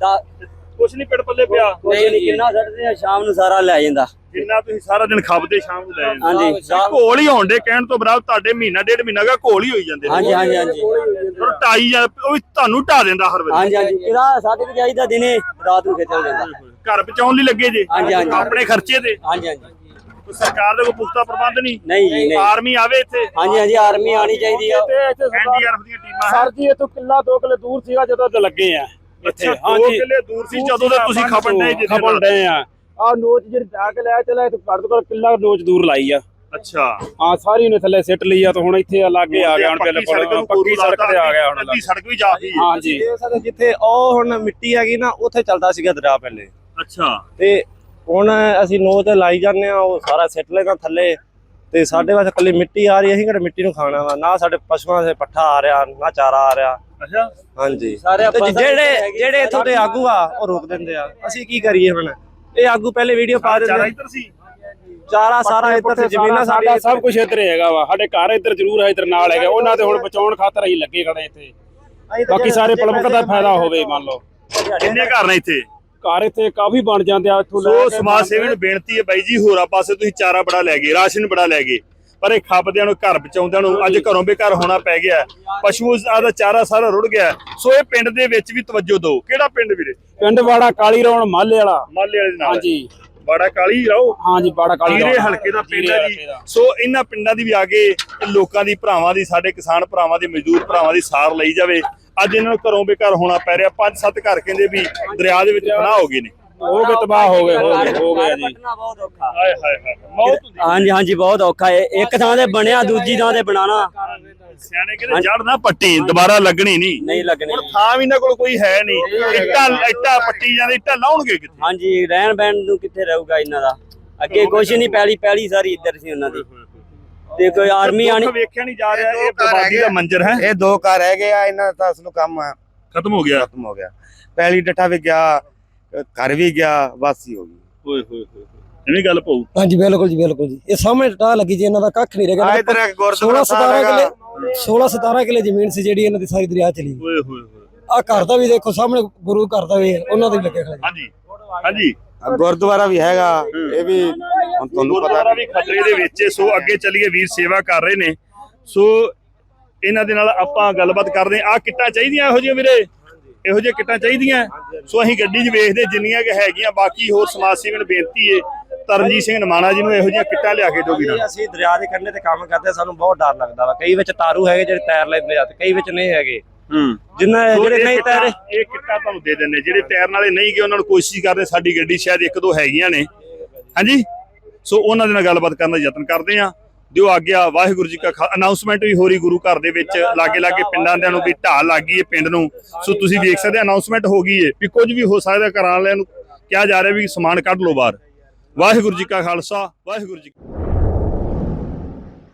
ਕੁਛ ਨਹੀਂ ਪਿੜ ਪੱਲੇ ਪਿਆ। ਨਹੀਂ ਕਿੰਨਾ ਛੱਡਦੇ ਆ ਸ਼ਾਮ ਨੂੰ ਸਾਰਾ ਲੈ ਜਾਂਦਾ। ਜਿੰਨਾ ਤੁਸੀਂ ਸਾਰਾ ਦਿਨ ਖਾਪਦੇ ਸ਼ਾਮ ਨੂੰ ਲੈ ਜਾਂਦੇ। ਹਾਂਜੀ। ਘੋਲ ਹੀ ਹੋਣ ਦੇ ਕਹਿਣ ਤੋਂ ਬਰਾਬ ਤੁਹਾਡੇ ਮਹੀਨਾ ਡੇਢ ਮਹੀਨਾ ਦਾ ਘੋਲ ਹੀ ਹੋਈ ਜਾਂਦੇ ਨੇ। ਹਾਂਜੀ ਹਾਂਜੀ ਹਾਂਜੀ। ਪਰ ਢਾਈ ਜਾਂ ਉਹ ਵੀ ਤੁਹਾਨੂੰ ਢਾ ਦਿੰਦਾ ਹਰ ਵੇਲੇ। ਹਾਂਜੀ ਹਾਂਜੀ। ਕਿਰਾ ਸਾਡੇ ਤੇ ਚਾਹੀਦਾ ਦਿਨੇ ਰਾਤ ਨੂੰ ਖੇਚਲ ਜਾਂਦਾ। ਘਰ ਬਚਾਉਣ ਲਈ ਲੱਗੇ ਜੇ। ਹਾਂਜੀ, ਹਾਂਜੀ। ਆਪਣੇ ਖਰਚੇ ਤੇ। ਹਾਂਜੀ ਹਾਂਜੀ। ਕੋਈ ਸਰਕਾਰ ਦਾ ਕੋਈ ਪੁਖਤਾ ਪ੍ਰਬੰਧ ਨਹੀਂ? ਨਹੀਂ ਜੀ ਨਹੀਂ। ਆਰਮੀ ਆਵੇ ਇੱਥੇ? ਹਾਂਜੀ ਹਾਂਜੀ ਆਰਮੀ ਆਣੀ ਚਾਹੀਦੀ ਆ। ਐਨਡੀਆਰਐਫ ਦੀਆਂ ਟੀਮਾਂ ਹਨ ਜੀ ਇਥੋਂ ਕਿੱਲਾ 2 ਕਿਲੇ ਦੂਰ ਸੀਗਾ ਜਦੋਂ ਤੇ ਲੱਗੇ ਆ। ਅੱਛਾ ਦੋ ਕਿਲੇ ਦੂਰ ਸੀ ਜਦੋਂ ਦੇ ਤੁਸੀਂ ਖਪਣ ਦੇ ਜਿੱਥੇ ਖਪਣ ਡਏ ਆ। ਆ ਨੋਚ ਜਿਹੜੀ ਜਾ ਕੇ ਲੈ ਚਲਾ ਤੇ ਘੱਟ ਤੋਂ ਘੱਟ ਕਿੱਲਾ ਨੋਚ ਦੂਰ ਲਾਈ ਆ। ਅੱਛਾ। ਹਾਂ ਸਾਰੀ ਨੇ ਥੱਲੇ ਸਿੱਟ ਲਈ ਆ ਤੇ ਹੁਣ ਇੱਥੇ ਲਾਗੇ ਆ ਗਿਆ ਹੁਣ ਪੱਕੀ ਸੜਕ ਬਿਲਕੁਲ ਨੂੰ ਪੱਕੀ ਸੜਕ ਤੇ ਆ ਗਿਆ ਹੁਣ ਅੱਧੀ ਸੜਕ ਵੀ ਜਾ ਗਈ ਹੈ। ਹਾਂਜੀ। ਜਿੱਥੇ ਉਹ ਹੁਣ ਮਿੱਟੀ ਹੈਗੀ ਨਾ ਉੱਥੇ ਚੱਲਦਾ ਸੀਗਾ ਦਰਿਆ ਪਹਿਲੇ। ਅੱਛਾ। ਤੇ ਹੁਣ ਅਸੀਂ ਨੋਚ ਲਾਈ ਜਾਂਦੇ ਆ ਉਹ ਸਾਰਾ ਸਿੱਟ ਲੈਣਾ ਥੱਲੇ। ਤੇ ਸਾਡੇ ਵਾਸਤੇ ਕੱਲੀ ਮਿੱਟੀ ਆ ਰਹੀ ਹੈ ਅਸੀਂ ਕਿਹੜਾ ਮਿੱਟੀ ਨੂੰ ਖਾਣਾ ਵਾ? ਨਾ ਸਾਡੇ ਪਸ਼ੂਆਂ ਦੇ ਪੱਠਾ ਆ ਰਿਹਾ ਨਾ ਚਾਰਾ ਆ ਰਿਹਾ। ਅੱਛਾ। ਹਾਂਜੀ। ਸਾਰੇ ਤੇ ਜਿਹੜੇ ਜਿਹੜੇ ਇੱਥੋਂ ਦੇ ਆਗੂ ਆ ਉਹ ਰੋਕ ਦਿੰਦੇ ਆ। ਅਸੀਂ ਕੀ ਕਰੀਏ ਹੁਣ? ਇਹ ਆਗੂ ਪਹਿਲੇ ਵੀਡੀਓ ਪਾ ਚਾਰਾ ਦਿੰਦੇ ਇੱਧਰ ਸੀ। ਚਾਰਾ ਸਾਰਾ ਇੱਧਰ ਤੇ ਜ਼ਮੀਨਾਂ ਸਾਡਾ ਸਾਡੀ ਸਭ ਕੁਝ ਇੱਧਰ ਹੀ ਹੈਗਾ ਵਾ। ਸਾਡੇ ਘਰ ਇੱਧਰ ਜ਼ਰੂਰ ਹੈ ਇੱਧਰ ਨਾਲ ਹੈਗਾ ਉਹਨਾਂ ਤੇ ਹੁਣ ਬਚਾਉਣ ਖਾਤਰ ਅਸੀਂ ਲੱਗੇ ਖੜੇ ਇੱਥੇ। ਬਾਕੀ ਸਾਰੇ ਪਲਮਕ ਦਾ ਫਾਇਦਾ ਹੋਵੇ ਮੰਨ ਲਓ। ਕਿੰਨੇ ਘਰ ਨੇ ਇੱਥੇ? ਘਰ ਇੱਥੇ ਕਾਫੀ ਬਣ ਜਾਂਦੇ ਆ ਇੱਥੋਂ ਲੈ ਸੋ ਕੇ ਸਮਾਜ ਸੇਵੀ ਨੂੰ ਬੇਨਤੀ ਹੈ ਬਾਈ ਜੀ ਹੋਰਾਂ ਪਾਸੇ ਤੁਸੀਂ ਚਾਰਾ ਬੜਾ ਲੈ ਗਏ ਰਾਸ਼ਨ ਬੜਾ ਲੈ ਗਏ ਪਰ ਇਹ ਖੱਪਦਿਆਂ ਨੂੰ ਘਰ ਬਚਾਉਂਦਿਆਂ ਨੂੰ ਅੱਜ ਘਰੋਂ ਬੇਘਰ ਹੋਣਾ ਪੈ ਗਿਆ। ਪਸ਼ੂ ਦਾ ਚਾਰਾ ਸਾਰਾ ਰੁੜ ਗਿਆ। ਸੋ ਇਹ ਪਿੰਡ ਦੇ ਵਿੱਚ ਵੀ ਤਵੱਜੋ ਦਿਓ। ਕਿਹੜਾ ਪਿੰਡ ਵੀਰੇ? ਪਿੰਡ ਵਾੜਾ ਕਾਲੀ ਰੌਣ ਮਾਲੇ ਵਾਲਾ। ਮਾਲੇ ਵਾਲੇ ਨਾਲ ਹਾਂਜੀ। ਬੜਾ ਕਾਲੀ ਰਹੋ। ਹਾਂਜੀ ਬਾੜਾ ਕਾਲੀ ਜੀਰੇ। ਹਲਕੇ ਦਾ ਪਿੰਡ ਹੈ ਜੀ। ਸੋ ਇਹਨਾਂ ਪਿੰਡਾਂ ਦੀ ਵੀ ਆਗੇ ਇਹ ਲੋਕਾਂ ਦੀ ਭਰਾਵਾਂ ਦੀ ਸਾਡੇ ਕਿਸਾਨ ਭਰਾਵਾਂ ਦੀ ਮਜ਼ਦੂਰ ਭਰਾਵਾਂ ਦੀ ਸਾਰ ਲਈ ਜਾਵੇ। ਅੱਜ ਇਹਨਾਂ ਨੂੰ ਘਰੋਂ ਬੇਘਰ ਹੋਣਾ ਪੈ ਰਿਹਾ। ਪੰਜ ਸੱਤ ਘਰ ਕਹਿੰਦੇ ਵੀ ਦਰਿਆ ਦੇ ਵਿੱਚ ਫਨਾ ਹੋ ਗਏ ਨੇ। ਹੋ ਗਏ ਤਬਾਹ ਹੋ ਗਏ ਹੋ ਗਏ ਹੋ ਗਏ ਜੀ। ਬਹੁਤ ਔਖਾ ਹਾਏ ਹਾਏ ਹਾਏ ਮੌਤ ਹੁੰਦੀ ਹਾਂਜੀ ਹਾਂਜੀ ਬਹੁਤ ਔਖਾ ਹੈ। ਇੱਕ ਥਾਂ ਤੇ ਬਣਿਆ ਦੂਜੀ ਥਾਂ ਤੇ ਬਣਾਣਾ ਸਿਆਣੇ ਕਹਿੰਦੇ ਜੜ ਨਾ ਪੱਟੀ ਦੁਬਾਰਾ ਲੱਗਣੀ ਨਹੀਂ। ਨਹੀਂ ਲੱਗਣੀ। ਹੁਣ ਥਾਂ ਵੀ ਇਹਨਾਂ ਕੋਲ ਕੋਈ ਹੈ ਨਹੀਂ। ਇੱਟਾਂ ਇੱਟਾਂ ਪੱਟੀ ਜਾਂਦੇ ਇੱਟਾਂ ਲਾਉਣਗੇ ਕਿੱਥੇ? ਹਾਂਜੀ ਰਹਿਣ ਬਹਿਣ ਨੂੰ ਕਿੱਥੇ ਰਹੂਗਾ ਇਹਨਾਂ ਦਾ? ਅੱਗੇ ਕੁਛ ਨਹੀਂ ਪੈਲੀ ਪੈਲੀ ਸਾਰੀ ਇੱਧਰ ਸੀ ਉਹਨਾਂ ਦੀ। ਤੇ ਕੋਈ ਆਰਮੀ ਆਣੀ ਵੇਖਿਆ ਨਹੀਂ ਜਾ ਰਿਹਾ ਇਹ ਬਰਬਾਦੀ ਦਾ ਮੰਜ਼ਰ ਹੈ। ਇਹ ਦੋ ਘਰ ਰਹਿ ਗਏ ਆ ਇਹਨਾਂ ਦਾ ਅਸਲ ਕੰਮ ਆ। ਖਤਮ ਹੋ ਗਿਆ। ਖਤਮ ਹੋ ਗਿਆ। ਪਹਿਲੀ ਡੱਠਾ ਵੀ ਗਿਆ ਘਰ ਵੀ ਗਿਆ ਵਾਸੀ ਹੋ ਗਈ। ਓਏ ਹੋਏ ਹੋਏ ਐਵੇਂ ਗੱਲ ਪਊ। ਹਾਂਜੀ ਬਿਲਕੁਲ ਜੀ ਬਿਲਕੁਲ ਜੀ। ਇਹ ਸਾਹਮਣੇ ਟਾਹ ਲੱਗੀ ਜੀ ਇਹਨਾਂ ਦਾ ਕੱਖ ਨਹੀਂ ਰਹਿ ਗਿਆ। ਇਧਰ ਇੱਕ 16 ਗੁਰਦੁਆਰਾ 17 ਸਾਹਿਬ ਹੈਗਾ। ਕਿਲੇ 16 17 ਕਿਲੇ ਜ਼ਮੀਨ ਸੀ ਜਿਹੜੀ ਇਹਨਾਂ ਦੀ ਸਾਰੀ ਦਰਿਆ ਚਲੀ। ਓਏ ਹੋਏ ਹੋਏ। ਆ ਘਰ ਦਾ ਵੀ ਦੇਖੋ ਸਾਹਮਣੇ ਗੁਰੂ ਘਰ ਦਾ ਵੀ ਉਹਨਾਂ ਦੇ ਵੀ ਲੱਗੇ ਖੜੇ ਹਾਂਜੀ ਹਾਂਜੀ। ਗੁਰਦੁਆਰਾ ਵੀ ਹੈਗਾ ਇਹ ਵੀ ਹੁਣ ਤੁਹਾਨੂੰ ਪਤਾ ਗੁਰਦੁਆਰਾ ਵੀ ਖਤਰੇ ਦੇ ਵਿੱਚ ਸੋ ਅੱਗੇ ਚੱਲੀਏ ਵੀਰ ਸੇਵਾ ਕਰ ਰਹੇ ਨੇ। ਸੋ ਇਹਨਾਂ ਦੇ ਨਾਲ ਆਪਾਂ ਗੱਲਬਾਤ ਕਰਦੇ ਆ ਕਿੱਟਾਂ ਚਾਹੀਦੀਆਂ ਇਹੋ ਜਿਹੀਆਂ ਵੀਰੇ? ਇਹੋ ਜਿਹੀਆਂ ਕਿੱਟਾਂ ਚਾਹੀਦੀਆਂ? ਸੋ ਅਸੀਂ ਗੱਡੀ 'ਚ ਵੇਖਦੇ ਜਿੰਨੀਆਂ ਕਿ ਹੈਗੀਆਂ ਬਾਕੀ ਹੋਰ ਸਮਾਜ ਸੇਵੀ ਨੂੰ ਬੇਨਤੀ ਹੈ ਤਰਨਜੀਤ ਸਿੰਘ ਨਮਾਣਾ ਜੀ ਨੂੰ ਇਹੋ ਜਿਹੀਆਂ ਕਿੱਟਾਂ ਲਿਆ ਕੇ ਦਿਓ ਵੀਰਾਂ। ਅਸੀਂ ਦਰਿਆ ਦੇ ਕੰਢੇ ਤੇ ਕੰਮ ਕਰਦੇ ਸਾਨੂੰ ਬਹੁਤ ਡਰ ਲੱਗਦਾ ਵਾ। ਕਈ ਵਿੱਚ ਤਾਰੂ ਹੈਗੇ ਜਿਹੜੇ ਤੈਰ ਲੈਂਦੇ ਆ ਤੇ ਕਈ ਵਿੱਚ ਨਹੀਂ ਹੈਗੇ। ਹੂੰ। ਜਿੰਨਾ ਜਿਹੜੇ ਨਹੀਂ ਤੈਰੇ ਇਹ ਕਿੱਟਾਂ ਤੁਹਾਨੂੰ ਦੇ ਦਿੰਨੇ ਜਿਹੜੇ ਤੈਰਨ ਵਾਲੇ ਨਹੀਂ ਗਏ ਉਹਨਾਂ ਨੂੰ ਕੋਸ਼ਿਸ਼ ਕਰਦੇ ਸਾਡੀ ਗੱਡੀ ਸ਼ਾਇਦ ਇੱਕ ਦੋ ਹੈਗੀਆਂ ਨੇ। ਹਾਂਜੀ? ਸੋ ਉਹਨਾਂ ਦੇ ਨਾਲ ਗੱਲਬਾਤ ਕਰਨ ਦਾ ਯਤਨ ਕਰਦੇ ਆ ਦਿਓ ਆਗਿਆ ਵਾਹਿਗੁਰੂ ਜੀ ਕਾ ਅਨਾਉਂਸਮੈਂਟ ਵੀ ਹੋ ਰਹੀ ਗੁਰੂ ਘਰ ਦੇ ਵਿੱਚ ਲਾਗੇ ਲਾਗੇ ਪਿੰਡਾਂ ਦੇ ਨੂੰ ਵੀ ਢਾਲ ਲੱਗ ਗਈ ਹੈ ਪਿੰਡ ਨੂੰ। ਸੋ ਤੁਸੀਂ ਵੇਖ ਸਕਦੇ ਅਨਾਉਂਸਮੈਂਟ ਹੋ ਗਈ ਹੈ ਵੀ ਕੁਝ ਵੀ ਹੋ ਸਕਦਾ ਘਰਾਂ ਵਾਲਿਆਂ ਨੂੰ ਕਿਹਾ ਜਾ ਰਿਹਾ ਵੀ ਸਮਾਨ ਕੱਢ ਲਓ ਬਾਹਰ। ਵਾਹਿਗੁਰੂ ਜੀ ਕਾ ਖਾਲਸਾ ਵਾਹਿਗੁਰੂ ਜੀ